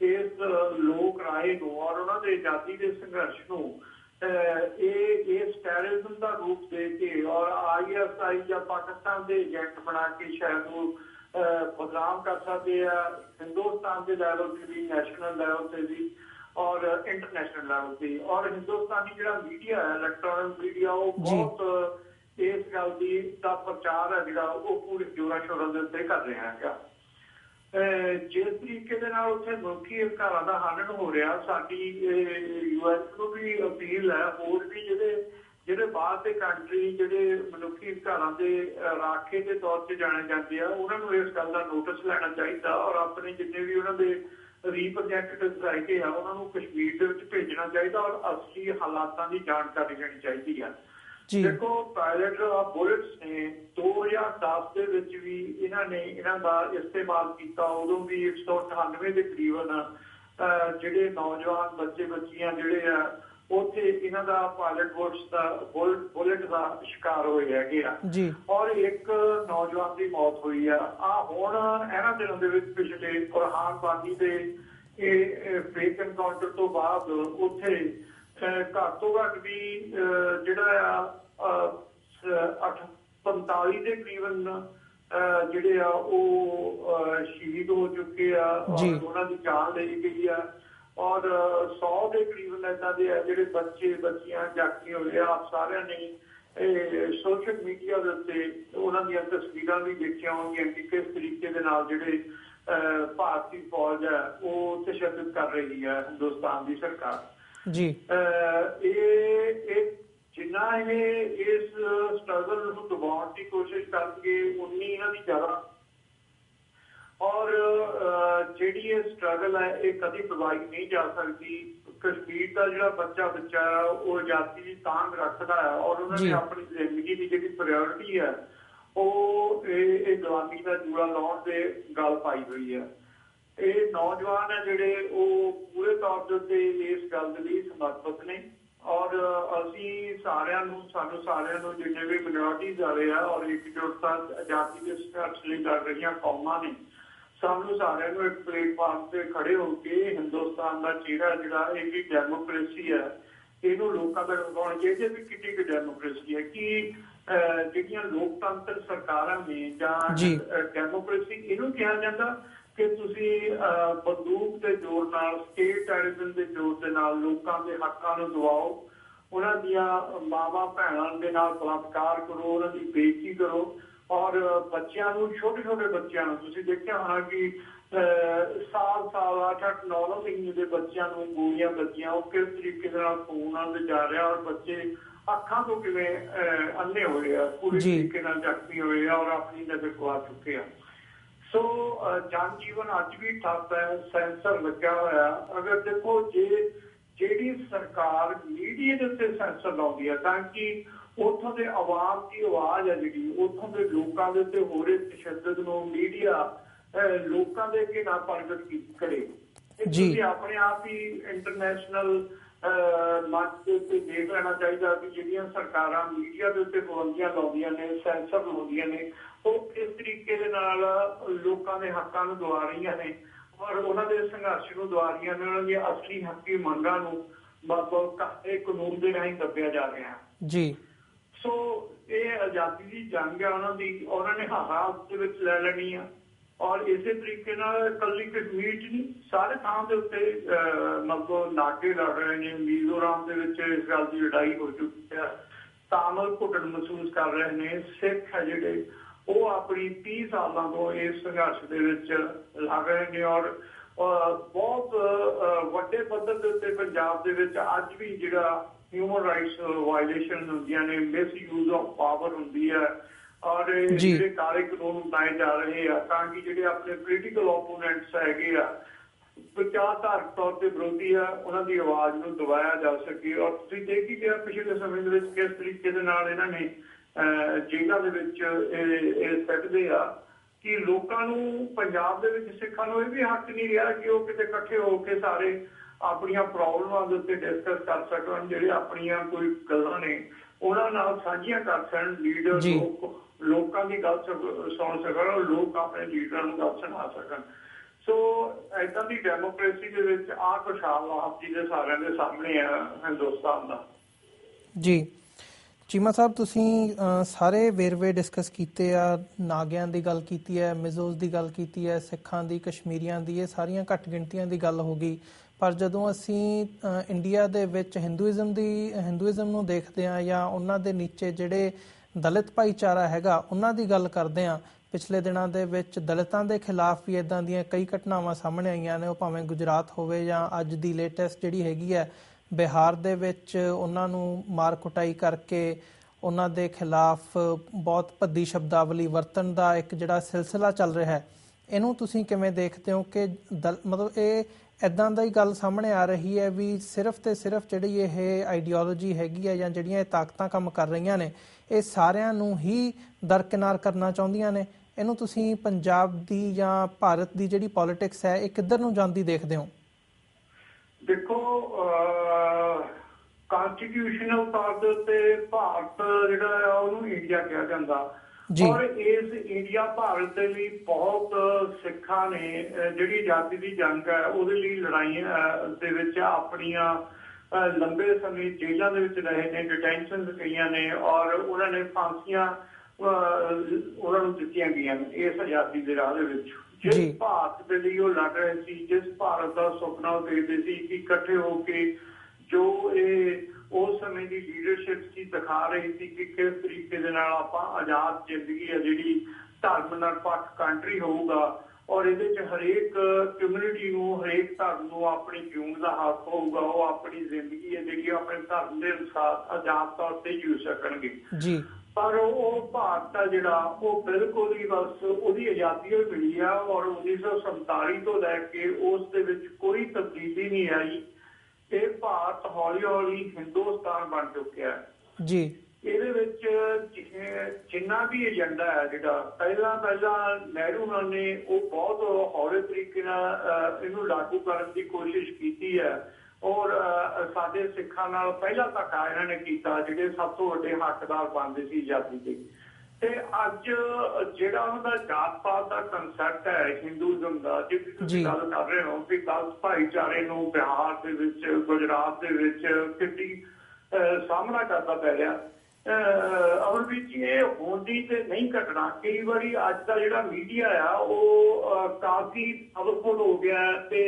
ਇਸ ਲੋਕ ਰਾਏ ਨੂੰ ਔਰ ਉਹਨਾਂ ਦੇ ਆਜ਼ਾਦੀ ਦੇ ਸੰਘਰਸ਼ ਨੂੰ ਅਹ, ਇਹ ਇਸ ਟੈਰਰਿਜ਼ਮ ਦਾ ਰੂਪ ਦੇ ਕੇ ਔਰ ਆਈਐਸਆਈ ਜਾਂ ਪਾਕਿਸਤਾਨ ਦੇ ਏਜੰਟ ਬਣਾ ਕੇ ਸ਼ਾਇਦ ਉਹ ਅਹ, ਬਦਨਾਮ ਕਰ ਸਕਦੇ ਆ। ਹਿੰਦੁਸਤਾਨ ਦੇ ਲੈਵਲ ਤੇ ਵੀ ਨੈਸ਼ਨਲ ਲੈਵਲ ਤੇ ਵੀ ਔਰ ਇੰਟਰਨੈਸ਼ਨਲ ਲੈਵਲ ਤੇ ਔਰ ਹਿੰਦੁਸਤਾਨੀ ਜਿਹੜਾ ਮੀਡੀਆ ਹੈ ਇਲੈਕਟ੍ਰੋਨਿਕ ਮੀਡੀਆ ਉਹ। ਬਹੁਤ ਇਸ ਗੱਲ ਦੀ ਦਾ ਪ੍ਰਚਾਰ ਹੈ ਜਿਹੜਾ ਉਹ ਪੂਰੇ ਜੋਰਾਂ ਸ਼ੋਰਾਂ ਦੇ ਉੱਤੇ ਕਰ ਰਿਹਾ ਹੈਗਾ ਜਿਸ ਤਰੀਕੇ ਦੇ ਨਾਲ ਉੱਥੇ ਮਨੁੱਖੀ ਅਧਿਕਾਰਾਂ ਦਾ ਹਨਨ ਹੋ ਰਿਹਾ ਸਾਡੀ ਯੂਐਸ ਨੂੰ ਵੀ ਅਪੀਲ ਹੈ ਹੋਰ ਵੀ ਜਿਹੜੇ ਜਿਹੜੇ ਬਾਹਰ ਦੇ ਕੰਟਰੀ ਜਿਹੜੇ ਮਨੁੱਖੀ ਅਧਿਕਾਰਾਂ ਦੇ ਰਾਖੇ ਦੇ ਤੌਰ ਤੇ ਜਾਣੇ ਜਾਂਦੇ ਆ ਉਹਨਾਂ ਨੂੰ ਇਸ ਗੱਲ ਦਾ ਨੋਟਿਸ ਲੈਣਾ ਚਾਹੀਦਾ ਔਰ ਆਪਣੇ ਜਿੰਨੇ ਵੀ ਉਹਨਾਂ ਦੇ ਰਿਪਰੈਜ਼ੈਂਟੇਟਿਵਸ ਹੈਗੇ ਆ ਉਹਨਾਂ ਨੂੰ ਕਸ਼ਮੀਰ ਦੇ ਵਿੱਚ ਭੇਜਣਾ ਚਾਹੀਦਾ ਔਰ ਅਸਲੀ ਹਾਲਾਤਾਂ ਦੀ ਜਾਣਕਾਰੀ ਲੈਣੀ ਚਾਹੀਦੀ ਆ। ਜੀ। ਦੇਖੋ ਪਾਇਲਟ ਬੁਲਟਸ ਨੇ 2010 ਦੇ ਵਿੱਚ ਵੀ ਇਹਨਾਂ ਨੇ ਇਹਨਾਂ ਦਾ ਇਸਤੇਮਾਲ ਕੀਤਾ ਉਦੋਂ ਵੀ 198 ਦੇ ਕਰੀਬਨ ਜਿਹੜੇ ਨੌਜਵਾਨ ਬੱਚੇ ਬੱਚੀਆਂ ਜਿਹੜੇ ਆ ਉੱਥੇ ਇਹਨਾਂ ਦਾ ਪਾਇਲਟ ਬੁਲਟਸ ਦਾ ਬੁਲਟ ਦਾ ਸ਼ਿਕਾਰ ਹੋਏ ਹੈਗੇ ਆ। ਜੀ। ਔਰ ਇੱਕ ਨੌਜਵਾਨ ਦੀ ਮੌਤ ਹੋਈ ਆ। ਆ ਹੁਣ ਇਹਨਾਂ ਦਿਨਾਂ ਦੇ ਵਿੱਚ ਪਿਛਲੇ ਕੁਰਹਾਨ ਬਾਨੀ ਦੇ ਇਹ ਫੇਕ ਐਨਕਾਊਂਟਰ ਤੋਂ ਬਾਅਦ ਉੱਥੇ ਘੱਟ ਤੋਂ ਘੱਟ ਵੀ ਜਿਹੜਾ ਆ 8 45 ਦੇ ਕਰੀਬਨ ਜਿਹੜੇ ਆ ਉਹ ਸ਼ਹੀਦ ਹੋ ਚੁੱਕੇ ਆ। ਔਰ ਉਹਨਾਂ ਦੀ ਜਾਨ ਲਈ ਗਈ ਆ। ਔਰ 100 ਦੇ ਕਰੀਬਨ ਏਦਾਂ ਦੇ ਆ ਜਿਹੜੇ ਬੱਚੇ ਬੱਚੀਆਂ ਜ਼ਖਮੀ ਹੋਏ ਆ ਆਪ ਸਾਰਿਆਂ ਨੇ ਇਹ ਸੋਸ਼ਲ ਮੀਡੀਆ ਦੇ ਉੱਤੇ ਉਹਨਾਂ ਦੀਆਂ ਤਸਵੀਰਾਂ ਵੀ ਦੇਖੀਆਂ ਹੋਣਗੀਆਂ ਕਿ ਕਿਸ ਤਰੀਕੇ ਦੇ ਨਾਲ ਜਿਹੜੇ ਅਹ, ਭਾਰਤੀ ਫੌਜ ਹੈ ਉਹ ਤਸ਼ੱਦਦ ਕਰ ਰਹੀ ਹੈ ਹਿੰਦੁਸਤਾਨ ਦੀ ਸਰਕਾਰ। ਜੀ। ਅਹ ਇਹ ਇਹ ਜਿੰਨਾ ਇਹ ਇਸ ਸਟਰਗਲ ਨੂੰ ਦਬਾਉਣ ਦੀ ਕੋਸ਼ਿਸ਼ ਕਰਨਗੇ ਉਨੀ ਇਹਨਾਂ ਦੀ ਜ਼ਿਆਦਾ ਔਰ ਅਹ, ਜਿਹੜੀ ਇਹ ਸਟਰਗਲ ਹੈ ਇਹ ਕਦੀ ਦਬਾਈ ਨਹੀਂ ਜਾ ਸਕਦੀ ਕਸ਼ਮੀਰ ਦਾ ਜਿਹੜਾ ਬੱਚਾ ਬੱਚਾ ਹੈ ਉਹ ਆਜ਼ਾਦੀ ਦੀ ਤਾਂਗ ਰੱਖਦਾ ਹੈ ਔਰ ਉਹਨਾਂ। ਨੇ ਆਪਣੀ ਜ਼ਿੰਦਗੀ ਦੀ ਜਿਹੜੀ ਪ੍ਰਾਇੋਰਟੀ ਹੈ ਉਹ ਇਹ ਇਹ ਗੁਲਾਮੀ ਦਾ ਜੂੜਾ ਲਾਉਣ ਦੇ ਗੱਲ ਪਾਈ ਹੋਈ ਹੈ ਇਹ ਨੌਜਵਾਨ ਹੈ ਜਿਹੜੇ ਉਹ ਪੂਰੇ ਤੌਰ ਦੇ ਉੱਤੇ ਇਸ ਗੱਲ ਦੇ ਲਈ ਸਮਰਪਿਤ ਨੇ ਔਰ ਅਸੀਂ ਸਾਰਿਆਂ ਨੂੰ ਸਾਨੂੰ ਸਾਰਿਆਂ ਨੂੰ ਜਿੰਨੇ ਵੀ ਮਿਨੋਰਟੀਜ਼ ਆ ਰਹੇ ਆ ਔਰ ਇਕਜੁੱਟਤਾ ਆਜ਼ਾਦੀ ਦੇ ਸੰਘਰਸ਼ ਲਈ ਲੜ ਰਹੀਆਂ ਕੌਮਾਂ ਨੇ ਸਾਨੂੰ ਸਾਰਿਆਂ ਨੂੰ ਇੱਕ ਪਲੇਟਫਾਰਮ ਤੇ ਖੜੇ ਹੋ ਕੇ ਹਿੰਦੁਸਤਾਨ ਦਾ ਚਿਹਰਾ ਜਿਹੜਾ ਇਹ ਵੀ ਡੈਮੋਕ੍ਰੇਸੀ ਹੈ ਇਹਨੂੰ ਲੋਕਾਂ ਤੱਕ ਪਹੁੰਚਾਉਣਾ ਚਾਹੀਦਾ ਵੀ ਕਿੰਨੀ ਕੁ ਡੈਮੋਕ੍ਰੇਸੀ ਹੈ ਕਿ ਜਿਹੜੀਆਂ ਲੋਕਤੰਤਰ ਸਰਕਾਰਾਂ ਨੇ ਜਾਂ। ਡੈਮੋਕ੍ਰੇਸੀ ਇਹਨੂੰ ਕਿਹਾ ਜਾਂਦਾ ਕਿ ਤੁਸੀਂ ਬੰਦੂਕ ਦੇ ਜ਼ੋਰ ਨਾਲ ਸਟੇਟ ਟੈਰਰਿਜ਼ਮ ਦੇ ਜ਼ੋਰ ਦੇ ਨਾਲ ਲੋਕਾਂ ਦੇ ਹੱਕਾਂ ਨੂੰ ਦਬਾਓ ਉਹਨਾਂ ਦੀਆਂ ਮਾਵਾਂ ਭੈਣਾਂ ਦੇ ਨਾਲ ਬਲਾਤਕਾਰ ਕਰੋ ਉਹਨਾਂ ਦੀ ਬੇਇੱਜ਼ਤੀ ਕਰੋ ਔਰ ਬੱਚਿਆਂ ਨੂੰ ਛੋਟੇ ਛੋਟੇ ਬੱਚਿਆਂ ਨੂੰ ਤੁਸੀਂ ਦੇਖਿਆ ਹੋਣਾ ਕਿ ਸਾਲ ਸਾਲ 8-8 9 ਮਹੀਨੇ ਦੇ ਬੱਚਿਆਂ ਨੂੰ ਗੋਲੀਆਂ ਵੱਜੀਆਂ ਉਹ ਕਿਸ ਤਰੀਕੇ ਦੇ ਨਾਲ ਖੂਨਾਂ ਦੇ ਜਾ ਰਿਹਾ ਔਰ ਬੱਚੇ ਅੱਖਾਂ ਤੋਂ ਕਿਵੇਂ ਅੰਨੇ ਹੋਏ ਆ ਪੂਰੀ। ਤਰੀਕੇ ਨਾਲ ਜ਼ਖਮੀ ਹੋਏ ਆ ਔਰ ਆਪਣੀ ਨਜ਼ਰ ਗਵਾ ਚੁੱਕੇ ਆ ਸੋ ਜਨ ਜੀਵਨ ਅੱਜ ਵੀ ਠੱਪ ਹੈ ਸੈਂਸਰ ਲੱਗਿਆ ਹੋਇਆ ਅਗਰ ਦੇਖੋ ਜੇ ਜਿਹੜੀ ਸਰਕਾਰ ਮੀਡੀਆ ਦੇ ਉੱਤੇ ਸੈਂਸਰ ਲਾਉਂਦੀ ਹੈ ਤਾਂ ਕਿ ਉੱਥੋਂ ਦੇ ਆਵਾਮ ਦੀ ਆਵਾਜ਼ ਹੈ ਜਿਹੜੀ ਉੱਥੋਂ ਦੇ ਲੋਕਾਂ ਦੇ ਉੱਤੇ ਹੋ ਰਹੇ ਤਸ਼ੱਦਦ ਨੂੰ ਮੀਡੀਆ ਲੋਕਾਂ ਦੇ ਅੱਗੇ ਨਾ ਪ੍ਰਗਟ ਕੀ- ਕਰੇ। ਜੀ। ਤੁਸੀਂ ਆਪਣੇ ਆਪ ਹੀ ਇੰਟਰਨੈਸ਼ਨਲ ਮੰਚ ਦੇ ਉੱਤੇ ਦੇਖ ਲੈਣਾ ਚਾਹੀਦਾ ਕਿ ਜਿਹੜੀਆਂ ਸਰਕਾਰਾਂ ਮੀਡੀਆ ਦੇ ਉੱਤੇ ਪਾਬੰਦੀਆਂ ਲਾਉਂਦੀਆਂ ਨੇ ਸੈਂਸਰ ਲਾਉਂਦੀਆਂ ਨੇ ਉਹ ਕਿਸ ਤਰੀਕੇ ਦੇ ਨਾਲ ਲੋਕਾਂ ਦੇ ਹੱਕਾਂ ਨੂੰ ਦਵਾ ਰਹੀਆਂ ਨੇ ਔਰ ਉਹਨਾਂ ਦੇ ਸੰਘਰਸ਼ ਨੂੰ ਦਵਾ ਰਹੀਆਂ ਨੇ ਉਹਨਾਂ ਦੀਆਂ ਅਸਲੀ ਹੱਕੀ ਮੰਗਾਂ ਨੂੰ ਮਤਲਬ ਕਾਹੇ ਕਾਨੂੰਨ ਦੇ ਰਾਹੀਂ ਦੱਬਿਆ ਜਾ ਰਿਹਾ। ਹੈ ਜੀ। ਸੋ ਇਹ ਆਜ਼ਾਦੀ ਦੀ ਜੰਗ ਹੈ ਉਹਨਾਂ ਦੀ ਉਹਨਾਂ ਨੇ ਹਾਲਾਤ ਦੇ ਵਿੱਚ ਲੈ ਲੈਣੀ ਆ। ਔਰ ਇਸੇ ਤਰੀਕੇ ਨਾਲ ਕੱਲੀ ਕਸ਼ਮੀਰ 'ਚ ਨਹੀਂ ਸਾਰੇ ਥਾਂ ਦੇ ਉੱਤੇ ਅਹ, ਮਤਲਬ ਨਾਕੇ ਲੜ ਰਹੇ ਨੇ। ਮੀਜ਼ੋਰਾਮ ਦੇ ਵਿੱਚ ਇਸ ਗੱਲ ਦੀ ਲੜਾਈ ਹੋ ਚੁੱਕੀ ਹੈ ਤਾਮਲ ਘੁੱਟਣ ਮਹਿਸੂਸ ਕਰ ਰਹੇ ਨੇ। ਸਿੱਖ ਹੈ ਜਿਹੜੇ ਉਹ ਆਪਣੀ 30 ਸਾਲਾਂ ਤੋਂ ਇਸ ਸੰਘਰਸ਼ ਦੇ ਵਿੱਚ ਲੱਗ ਰਹੇ ਨੇ। ਔਰ ਬਹੁਤ ਅਹ, ਵੱਡੇ ਪੱਧਰ ਦੇ ਉੱਤੇ ਪੰਜਾਬ ਦੇ ਵਿੱਚ ਅੱਜ ਵੀ ਜਿਹੜਾ ਹਿਊਮਨ ਰਾਈਟਸ ਵਾਇਲੇਸ਼ਨ ਹੁੰਦੀਆਂ ਨੇ ਮਿਸ ਯੂਜ਼ ਆਫ ਪਾਵਰ ਹੁੰਦੀ ਹੈ ਔਰ। ਜਿਹੜੇ ਕਾਲੇ ਕਾਨੂੰਨ ਬਣਾਏ ਜਾ ਰਹੇ ਆ ਤਾਂ ਕਿ ਜਿਹੜੇ ਆਪਣੇ ਪੋਲੀਟੀਕਲ ਓਪੋਨੈਂਟਸ ਹੈਗੇ ਆ ਵਿਚਾਰਧਾਰਕ ਤੌਰ ਤੇ ਵਿਰੋਧੀ ਆ ਉਹਨਾਂ ਦੀ ਆਵਾਜ਼ ਨੂੰ ਦਬਾਇਆ ਜਾ ਸਕੇ ਔਰ ਤੁਸੀਂ ਦੇਖੀ ਗਿਆ ਪਿਛਲੇ ਸਮੇਂ ਦੇ ਵਿੱਚ ਕਿਸ ਤਰੀਕੇ ਦੇ ਨਾਲ ਇਹਨਾਂ ਨੇ ਜੇਲ੍ਹਾਂ ਦੇ ਵਿੱਚ ਇਹ ਇਹ ਸੱਟਦੇ ਆ ਕਿ ਲੋਕਾਂ ਨੂੰ ਪੰਜਾਬ ਦੇ ਵਿੱਚ ਸਿੱਖਾਂ ਨੂੰ ਇਹ ਵੀ ਹੱਕ ਨਹੀਂ ਰਿਹਾ ਕਿ ਉਹ ਕਿਤੇ ਇਕੱਠੇ ਹੋ ਕੇ ਸਾਰੇ ਆਪਣੀਆਂ ਪ੍ਰੋਬਲਮਾਂ ਦੇ ਉੱਤੇ ਡਿਸਕਸ ਕਰ ਸਕਣ ਜਿਹੜੇ ਆਪਣੀਆਂ ਕੋਈ ਗੱਲਾਂ ਨੇ ਉਹਨਾਂ ਨਾਲ ਸਾਂਝੀਆਂ ਕਰ ਸਕਣ ਲੀਡਰ। ਲੋਕ ਲੋਕਾਂ ਦੀ ਗੱਲ ਸੁਣ ਸਕਣ ਲੋਕ ਆਪਣੇ ਲੀਡਰਾਂ ਨੂੰ ਗੱਲ ਸੁਣਾ ਸਕਣ। ਸੋ ਐਦਾਂ ਦੀ ਡੈਮੋਕ੍ਰੇਸੀ ਦੇ ਵਿੱਚ ਆਹ ਖੁਸ਼ਹਾਲ ਆਪ ਜੀ ਦੇ ਸਾਰਿਆਂ ਦੇ ਸਾਹਮਣੇ ਆ ਹਿੰਦੁਸਤਾਨ ਦਾ। ਜੀ। ਚੀਮਾ ਸਾਹਿਬ ਤੁਸੀਂ ਸਾਰੇ ਵੇਰਵੇ ਡਿਸਕਸ ਕੀਤੇ ਆ ਨਾਗਿਆਂ ਦੀ ਗੱਲ ਕੀਤੀ ਹੈ ਮਿਜ਼ੋਜ਼ ਦੀ ਗੱਲ ਕੀਤੀ ਹੈ ਸਿੱਖਾਂ ਦੀ ਕਸ਼ਮੀਰੀਆਂ ਦੀ ਇਹ ਸਾਰੀਆਂ ਘੱਟ ਗਿਣਤੀਆਂ ਦੀ ਗੱਲ ਹੋ ਗਈ। ਪਰ ਜਦੋਂ ਅਸੀਂ ਇੰਡੀਆ ਦੇ ਵਿੱਚ ਹਿੰਦੂਇਜ਼ਮ ਦੀ ਹਿੰਦੂਇਜ਼ਮ ਨੂੰ ਦੇਖਦੇ ਆ ਜਾਂ ਉਹਨਾਂ ਦੇ ਨੀਚੇ ਜਿਹੜੇ ਦਲਿਤ ਭਾਈਚਾਰਾ ਹੈਗਾ, ਉਹਨਾਂ ਦੀ ਗੱਲ ਕਰਦੇ ਆ ਪਿਛਲੇ ਦਿਨਾਂ ਦੇ ਵਿੱਚ ਦਲਿਤਾਂ ਦੇ ਖਿਲਾਫ ਵੀ ਇਦਾਂ ਦੀਆਂ ਕਈ ਘਟਨਾਵਾਂ ਸਾਹਮਣੇ ਆਈਆਂ ਨੇ, ਉਹ ਭਾਵੇਂ ਗੁਜਰਾਤ ਹੋਵੇ ਜਾਂ ਅੱਜ ਦੀ ਲੇਟੈਸਟ ਜਿਹੜੀ ਹੈਗੀ ਹੈ, ਬਿਹਾਰ ਦੇ ਵਿੱਚ ਉਹਨਾਂ ਨੂੰ ਮਾਰ ਕੁਟਾਈ ਕਰਕੇ ਉਹਨਾਂ ਦੇ ਖਿਲਾਫ ਬਹੁਤ ਭੱਦੀ ਸ਼ਬਦਾਵਲੀ ਵਰਤਣ ਦਾ ਇੱਕ ਜਿਹੜਾ ਸਿਲਸਿਲਾ ਚੱਲ ਰਿਹਾ ਹੈ। ਇਹਨੂੰ ਤੁਸੀਂ ਕਿਵੇਂ ਦੇਖਦੇ ਹੋ ਕਿ ਮਤਲਬ ਇਹ ਇਦਾਂ ਦਾ ਹੀ ਗੱਲ ਸਾਹਮਣੇ ਆ ਰਹੀ ਹੈ ਵੀ ਸਿਰਫ ਤੇ ਸਿਰਫ ਜਿਹੜੀ ਇਹ ਆਈਡੀਓਲੋਜੀ ਹੈਗੀ ਹੈ ਜਾਂ ਜਿਹੜੀਆਂ ਇਹ ਤਾਕਤਾਂ ਕੰਮ ਕਰ ਰਹੀਆਂ ਨੇ, ਇਹ ਸਾਰਿਆਂ ਨੂੰ ਹੀ ਦਰਕਿਨਾਰ ਕਰਨਾ ਚਾਹੁੰਦੀਆਂ ਨੇ। ਇਹਨੂੰ ਤੁਸੀਂ ਪੰਜਾਬ ਦੀ ਜਾਂ ਭਾਰਤ ਦੀ ਜਿਹੜੀ ਪੋਲਿਟਿਕਸ ਹੈ, ਇਹ ਕਿੱਧਰ ਨੂੰ ਜਾਂਦੀ ਦੇਖਦੇ ਹੋ? ਦੇਖੋ ਕਨਸਟੀਟਿਊਸ਼ਨਲ ਤੌਰ ਦੇ ਭਾਰਤ ਜਿਹੜਾ ਆ, ਉਹਨੂੰ ਇੰਡੀਆ ਕਿਹਾ ਜਾਂਦਾ। ਔਰ ਇਸ ਇੰਡੀਆ ਭਾਰਤ ਦੇ ਲਈ ਬਹੁਤ ਸਿੱਖਾਂ ਨੇ ਜਿਹੜੀ ਆਜ਼ਾਦੀ ਦੀ ਜੰਗ ਹੈ ਉਹਦੇ ਲਈ ਲੜਾਈਆਂ ਦੇ ਵਿੱਚ ਆਪਣੀਆਂ ਲੰਬੇ ਸਮੇਂ ਜੇਲ੍ਹਾਂ ਦੇ ਵਿੱਚ ਰਹੇ ਨੇ ਡਿਟੈਂਸ਼ਨ ਕਈਆਂ ਨੇ ਔਰ ਉਹਨਾਂ ਨੇ ਫਾਂਸੀਆਂ ਉਹਨਾਂ ਨੂੰ ਦਿੱਤੀਆਂ ਗਈਆਂ ਇਸ ਆਜ਼ਾਦੀ ਦੇ ਰਾਹ ਦੇ ਵਿੱਚ। ਜਿਸ ਭਾਰਤ ਦੇ ਲਈ ਉਹ ਲੜ ਰਹੇ ਸੀ ਜਿਸ ਭਾਰਤ ਦਾ ਸੁਪਨਾ ਉਹ ਦੇਖਦੇ ਸੀ ਕਿ ਇਕੱਠੇ ਹੋ ਕੇ ਜੋ ਇਹ ਉਸ ਸਮੇਂ ਦੀ ਲੀਡਰਸ਼ਿਪ ਸੀ ਦਿਖਾ ਰਹੀ ਸੀ ਕਿ ਕਿਸ ਤਰੀਕੇ ਦੇ ਨਾਲ ਆਪਾਂ ਆਜ਼ਾਦ ਜ਼ਿੰਦਗੀ ਹੈ ਜਿਹੜੀ ਧਰਮ ਨਿਰਪੱਖ ਕੰਟਰੀ ਹੋਊਗਾ ਔਰ ਇਹਦੇ ਚ ਹਰੇਕ ਕਮਿਊਨਿਟੀ ਨੂੰ ਹਰੇਕ ਧਰਮ ਨੂੰ ਆਪਣੀ ਜਿਉਣ ਦਾ ਹੱਕ ਹੋਊਗਾ ਉਹ ਆਪਣੀ ਜ਼ਿੰਦਗੀ ਹੈ ਜਿਹੜੀ ਆਪਣੇ ਧਰਮ ਦੇ ਅਨੁਸਾਰ ਆਜ਼ਾਦ ਤੌਰ ਤੇ ਜੀਉ ਸਕਣਗੇ। ਜੀ। ਪਰ ਉਹ ਭਾਰਤ ਆ ਜਿਹੜਾ ਉਹ ਬਿਲਕੁਲ ਹੀ ਬਸ ਉਹਦੀ ਆਜ਼ਾਦੀ ਹੋਈ ਮਿਲੀ ਆ ਔਰ 1947 ਤੋਂ ਲੈ ਕੇ ਉਸ ਦੇ ਵਿੱਚ ਕੋਈ ਤਬਦੀਲੀ ਨਹੀਂ ਆਈ। ਇਹ ਭਾਰਤ ਹੌਲੀ-ਹੌਲੀ ਹਿੰਦੁਸਤਾਨ ਬਣ ਚੁੱਕਿਆ ਹੈ। ਜੀ। ਇਹਦੇ ਵਿੱਚ ਜਿੰਨਾ ਵੀ ਏਜੰਡਾ ਹੈ ਜਿਹੜਾ ਪਹਿਲਾਂ ਪਹਿਲਾਂ ਨਹਿਰੂ ਨਾਲ ਨੇ ਉਹ ਬਹੁਤ ਹੌਲੇ ਤਰੀਕੇ ਨਾਲ ਇਹਨੂੰ ਲਾਗੂ ਕਰਨ ਦੀ ਕੋਸ਼ਿਸ਼ ਕੀਤੀ ਹੈ। ਔਰ ਸਾਡੇ ਸਿੱਖਾਂ ਨਾਲ ਪਹਿਲਾਂ ਤੱਕ ਆ ਇਹਨਾਂ ਨੇ ਕੀਤਾ ਜਿਹੜੇ ਸਭ ਤੋਂ ਵੱਡੇ ਹੱਕਦਾਰ ਬਣਦੇ ਸੀ ਆਜ਼ਾਦੀ ਦੇ। ਤੇ ਅੱਜ ਜਿਹੜਾ ਉਹਦਾ ਜਾਤ ਪਾਤ ਦਾ ਕਨਸੈਪਟ ਹੈ ਹਿੰਦੂਜ਼ਮ ਦਾ ਜਿਹਦੀ ਜੀ। ਤੁਸੀਂ ਗੱਲ ਕਰ ਰਹੇ ਹੋ ਕਿ ਦਸ ਭਾਈਚਾਰੇ ਨੂੰ ਬਿਹਾਰ ਦੇ ਵਿੱਚ ਗੁਜਰਾਤ ਦੇ ਵਿੱਚ ਕਿੰਨੀ ਸਾਹਮਣਾ ਕਰਦਾ ਪੈ ਰਿਹਾ ਅਮਰਵੀਰ ਜੀ ਇਹ ਹੁੰਦੀ ਤੇ ਨਹੀਂ ਘਟਣਾ ਕਈ ਵਾਰੀ ਅੱਜ ਦਾ ਜਿਹੜਾ ਮੀਡੀਆ ਆ ਉਹ ਕਾਫੀ ਪਾਵਰਫੁਲ ਹੋ ਗਿਆ ਤੇ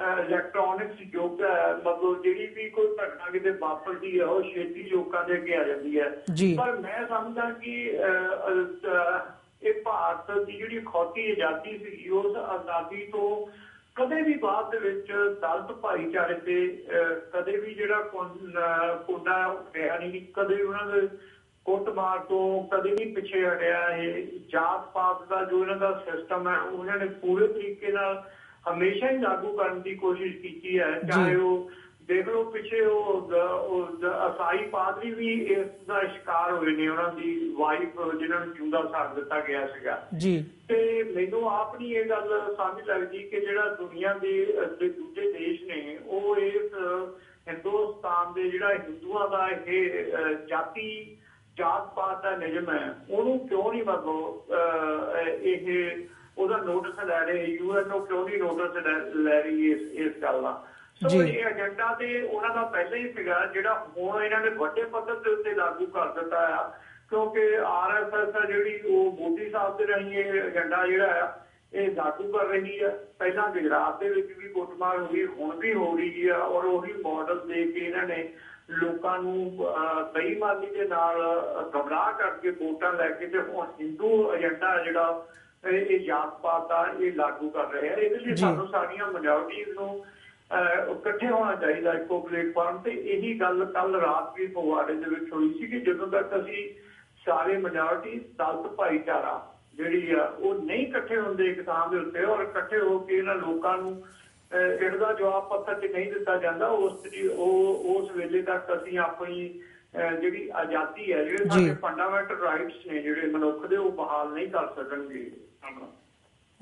ਇਲੈਕਟ੍ਰੋਨਿਕਸ ਯੁੱਗ ਹੈ ਮਤਲਬ ਜਿਹੜੀ ਵੀ ਕੋਈ ਘਟਨਾ ਕਿਤੇ ਵਾਪਰਦੀ ਹੈ ਉਹ ਛੇਤੀ ਲੋਕਾਂ ਦੇ ਅੱਗੇ ਆ ਜਾਂਦੀ ਹੈ। ਪਰ ਮੈਂ ਸਮਝਦਾ ਕਿ ਇਹ ਭਾਰਤ ਦੀ ਜਿਹੜੀ ਖੌਤੀ ਆਜ਼ਾਦੀ ਸੀ ਉਸ ਆਜ਼ਾਦੀ ਤੋਂ ਕਦੇ ਵੀ ਬਾਅਦ ਦੇ ਵਿੱਚ ਦਲਿਤ ਭਾਈਚਾਰੇ ਤੇ ਕਦੇ ਵੀ ਜਿਹੜਾ ਕੋਡਾ ਰਿਹਾ ਨਹੀਂ ਕਦੇ ਉਹਨਾਂ ਦੇ ਕੁੱਟਮਾਰ ਤੋਂ ਕਦੇ ਵੀ ਪਿੱਛੇ ਹਟਿਆ ਇਹ ਜਾਤ ਪਾਤ ਦਾ ਜੋ ਇਹਨਾਂ ਦਾ ਸਿਸਟਮ ਹੈ ਉਹਨਾਂ ਨੇ ਪੂਰੇ ਤਰੀਕੇ ਨਾਲ ਹਮੇਸ਼ਾ ਹੀ ਲਾਗੂ ਕਰਨ ਦੀ ਕੋਸ਼ਿਸ਼ ਕੀਤੀ ਹੈ ਚਾਹੇ ਉਹ ਦੇਖ ਲਓ ਪਿੱਛੇ ਉਹ ਅਸਾਈ ਪਾਦਰੀ ਵੀ ਇਸ ਦਾ ਸ਼ਿਕਾਰ ਹੋਏ ਨੇ ਉਹਨਾਂ ਦੀ ਵਾਈਫ ਜਿਨ੍ਹਾਂ ਨੂੰ ਜਿਉਂਦਾ ਛੱਡ ਦਿੱਤਾ ਗਿਆ ਸੀਗਾ। ਜੀ। ਤੇ ਮੈਨੂੰ ਆਪ ਨਹੀਂ ਇਹ ਗੱਲ ਸਮਝ ਲੱਗਦੀ ਕਿ ਜਿਹੜਾ ਦੁਨੀਆ ਦੇ ਦੂਜੇ ਦੇਸ਼ ਨੇ ਉਹ ਇਸ ਹਿੰਦੁਸਤਾਨ ਦੇ ਜਿਹੜਾ ਹਿੰਦੂਆਂ ਦਾ ਇਹ ਜਾਤੀ ਜਾਤ ਪਾਤ ਦਾ ਨਿਯਮ ਹੈ ਉਹਨੂੰ ਕਿਉਂ ਨਹੀਂ ਮਤਲਬ ਇਹ ਉਹਦਾ ਨੋਟਿਸ ਲੈ ਰਹੇ ਯੂਐਨ ਨੂੰ ਕਿਉਂ ਨਹੀਂ ਨੋਟਿਸ ਲੈ- ਰਹੀ ਇਸ ਇਸ ਗੱਲ ਦਾ ਸੋ। ਇਹ ਏਜੰਡਾ ਤੇ ਉਹਨਾਂ ਦਾ ਪਹਿਲਾਂ ਹੀ ਸੀਗਾ ਜਿਹੜਾ ਹੁਣ ਇਹਨਾਂ ਨੇ ਵੱਡੇ ਪੱਧਰ ਦੇ ਉੱਤੇ ਲਾਗੂ ਕਰ ਦਿੱਤਾ ਆ ਕਿਉਂਕਿ ਆਰਐਸਐਸ ਆ ਜਿਹੜੀ ਉਹ ਮੋਦੀ ਸਾਹਿਬ ਦੇ ਰਾਹੀਂ ਇਹ ਏਜੰਡਾ ਜਿਹੜਾ ਆ ਇਹ ਲਾਗੂ ਕਰ ਰਹੀ ਹੈ ਪਹਿਲਾਂ ਗੁਜਰਾਤ ਦੇ ਵਿੱਚ ਵੀ ਕੁੱਟਮਾਰ ਹੋਈ ਹੁਣ ਵੀ ਹੋ ਰਹੀ ਆ ਔਰ ਉਹੀ ਮਾਡਲ ਦੇ ਕੇ ਇਹਨਾਂ ਨੇ ਲੋਕਾਂ ਨੂੰ ਬੇਈਮਾਨੀ ਦੇ ਨਾਲ ਗਮਰਾਹ ਕਰਕੇ ਵੋਟਾਂ ਲੈ ਕੇ ਤੇ ਹੁਣ ਹਿੰਦੂ ਏਜੰਡਾ ਜਿਹੜਾ ਇਹ ਜਾਤ ਪਾਤ ਦਾ ਇਹ ਲਾਗੂ ਕਰ ਰਹੇ ਆ ਇਹਦੇ ਲਈ। ਸਾਨੂੰ ਸਾਰੀਆਂ ਮੈਜੋਰਟੀਜ਼ ਨੂੰ ਇਕੱਠੇ ਹੋਣਾ ਚਾਹੀਦਾ ਇੱਕੋ ਪਲੇਟਫਾਰਮ ਤੇ ਇਹੀ ਗੱਲ ਕੱਲ ਰਾਤ ਵੀ ਫਗਵਾੜੇ ਦੇ ਵਿੱਚ ਹੋਈ ਸੀ ਕਿ ਜਦੋਂ ਤੱਕ ਅਸੀਂ ਸਾਰੇ ਮੈਜੋਰਟੀ ਦਲਿਤ ਭਾਈਚਾਰਾ ਜਿਹੜੀ ਆ ਉਹ ਨਹੀਂ ਇਕੱਠੇ ਹੁੰਦੇ ਇੱਕ ਥਾਂ ਦੇ ਉੱਤੇ ਔਰ ਇਕੱਠੇ ਹੋ ਕੇ ਇਹਨਾਂ ਲੋਕਾਂ ਨੂੰ ਇਹਦਾ ਜਵਾਬ ਪੱਤਰ 'ਚ ਨਹੀਂ ਦਿੱਤਾ ਜਾਂਦਾ ਉਸ ਦੀ ਉਹ ਉਸ ਵੇਲੇ ਤੱਕ ਅਸੀਂ ਆਪਣੀ ਜਿਹੜੀ ਆਜ਼ਾਦੀ ਹੈ ਜਿਹੜੇ। ਸਾਡੇ ਫੰਡਾਮੈਂਟਲ ਰਾਈਟਸ ਨੇ ਜਿਹੜੇ ਮਨੁੱਖ ਦੇ ਉਹ ਬਹਾਲ ਨਹੀਂ ਕਰ ਸਕਣਗੇ।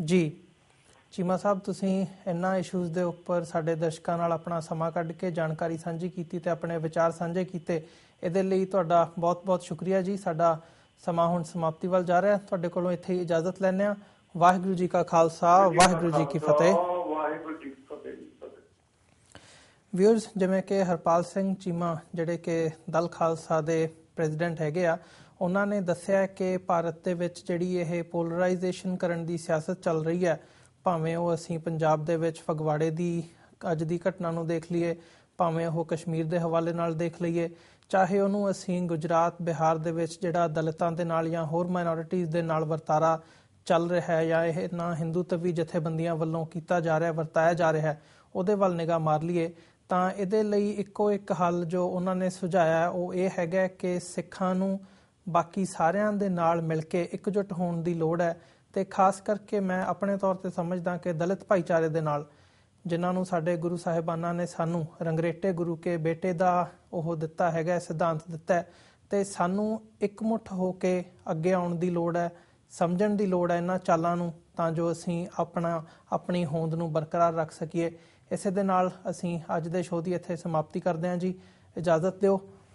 ਜੀ। ਚੀਮਾ ਸਾਹਿਬ ਤੁਸੀਂ ਇਹਨਾਂ ਇਸ਼ੂਜ਼ ਦੇ ਉੱਪਰ ਸਾਡੇ ਦਰਸ਼ਕਾਂ ਨਾਲ ਆਪਣਾ ਸਮਾਂ ਕੱਢ ਕੇ ਜਾਣਕਾਰੀ ਸਾਂਝੀ ਕੀਤੀ ਤੇ ਆਪਣੇ ਵਿਚਾਰ ਸਾਂਝੇ ਕੀਤੇ ਇਹਦੇ ਲਈ ਤੁਹਾਡਾ ਬਹੁਤ-ਬਹੁਤ ਸ਼ੁਕਰੀਆ ਜੀ। ਸਾਡਾ ਸਮਾਂ ਹੁਣ ਸਮਾਪਤੀ ਵੱਲ ਜਾ ਰਿਹਾ। ਹੈ ਤੁਹਾਡੇ ਕੋਲੋਂ ਇੱਥੇ ਹੀ ਇਜਾਜ਼ਤ ਲੈਂਦੇ ਹਾਂ। ਵਾਹਿਗੁਰੂ ਜੀ ਕਾ ਖਾਲਸਾ ਵਾਹਿਗੁਰੂ ਜੀ ਕੀ ਫਤਿਹ। ਵਾਹਿਗੁਰੂ ਜੀ ਜਿਵੇਂ ਕਿ ਹਰਪਾਲ ਸਿੰਘ ਚੀਮਾ ਜਿਹੜੇ ਕਿ ਦਲ ਖਾਲਸਾ ਦੇ ਪ੍ਰੈਜ਼ੀਡੈਂਟ ਹੈਗੇ ਆ ਉਹਨਾਂ ਨੇ ਦੱਸਿਆ ਕਿ ਭਾਰਤ ਦੇ ਵਿੱਚ ਜਿਹੜੀ ਇਹ ਪੋਲਰਾਈਜੇਸ਼ਨ ਕਰਨ ਦੀ ਸਿਆਸਤ ਚੱਲ ਰਹੀ ਹੈ, ਭਾਵੇਂ ਉਹ ਅਸੀਂ ਪੰਜਾਬ ਦੇ ਵਿੱਚ ਫਗਵਾੜੇ ਦੀ ਅੱਜ ਦੀ ਘਟਨਾ ਨੂੰ ਦੇਖ ਲਈਏ, ਭਾਵੇਂ ਉਹ ਕਸ਼ਮੀਰ ਦੇ ਹਵਾਲੇ ਨਾਲ ਦੇਖ ਲਈਏ, ਚਾਹੇ ਉਹਨੂੰ ਅਸੀਂ ਗੁਜਰਾਤ, ਬਿਹਾਰ ਦੇ ਵਿੱਚ ਜਿਹੜਾ ਦਲਿਤਾਂ ਦੇ ਨਾਲ ਜਾਂ ਹੋਰ ਮਾਈਨੋਰਿਟੀਜ਼ ਦੇ ਨਾਲ ਵਰਤਾਰਾ ਚੱਲ ਰਿਹਾ ਹੈ ਜਾਂ ਇਹ ਨਾ ਹਿੰਦੂਤਵੀ ਜਥੇਬੰਦੀਆਂ ਵੱਲੋਂ ਕੀਤਾ ਜਾ ਰਿਹਾ, ਵਰਤਾਇਆ ਜਾ ਰਿਹਾ ਹੈ, ਉਹਦੇ ਵੱਲ ਨਿਗਾਹ ਮਾਰ ਲਈਏ, ਤਾਂ ਇਹਦੇ ਲਈ ਇੱਕੋ ਇੱਕ ਹੱਲ ਜੋ ਉਹਨਾਂ ਨੇ ਸੁਝਾਇਆ, ਉਹ ਇਹ ਹੈਗਾ ਕਿ ਸਿੱਖਾਂ ਨੂੰ ਬਾਕੀ ਸਾਰਿਆਂ ਦੇ ਨਾਲ ਮਿਲ ਕੇ ਇਕਜੁੱਟ ਹੋਣ ਦੀ ਲੋੜ ਹੈ ਤੇ ਖਾਸ ਕਰਕੇ ਮੈਂ ਆਪਣੇ ਤੌਰ ਤੇ ਸਮਝਦਾ ਕਿ ਦਲਿਤ ਭਾਈਚਾਰੇ ਦੇ ਨਾਲ, ਜਿਨ੍ਹਾਂ ਨੂੰ ਸਾਡੇ ਗੁਰੂ ਸਾਹਿਬਾਨਾਂ ਨੇ ਸਾਨੂੰ ਰੰਗਰੇਟੇ ਗੁਰੂ ਕੇ ਬੇਟੇ ਦਾ ਉਹ ਦਿੱਤਾ ਹੈਗਾ, ਸਿਧਾਂਤ ਦਿੱਤਾ ਹੈ ਤੇ ਸਾਨੂੰ ਇਕਮੁੱਠ ਹੋ ਕੇ ਅੱਗੇ ਆਉਣ ਦੀ ਲੋੜ ਹੈ, ਸਮਝਣ ਦੀ ਲੋੜ ਹੈ ਇਹਨਾਂ ਚਾਲਾਂ ਨੂੰ, ਤਾਂ ਜੋ ਅਸੀਂ ਆਪਣਾ, ਆਪਣੀ ਹੋਂਦ ਨੂੰ ਬਰਕਰਾਰ ਰੱਖ ਸਕੀਏ। ਇਸੇ ਦੇ ਨਾਲ ਅਸੀਂ ਅੱਜ ਦੇ ਸ਼ੋਅ ਦੀ ਇੱਥੇ ਸਮਾਪਤੀ ਕਰਦੇ ਹਾਂ ਜੀ। ਇਜਾਜ਼ਤ ਦਿਓ।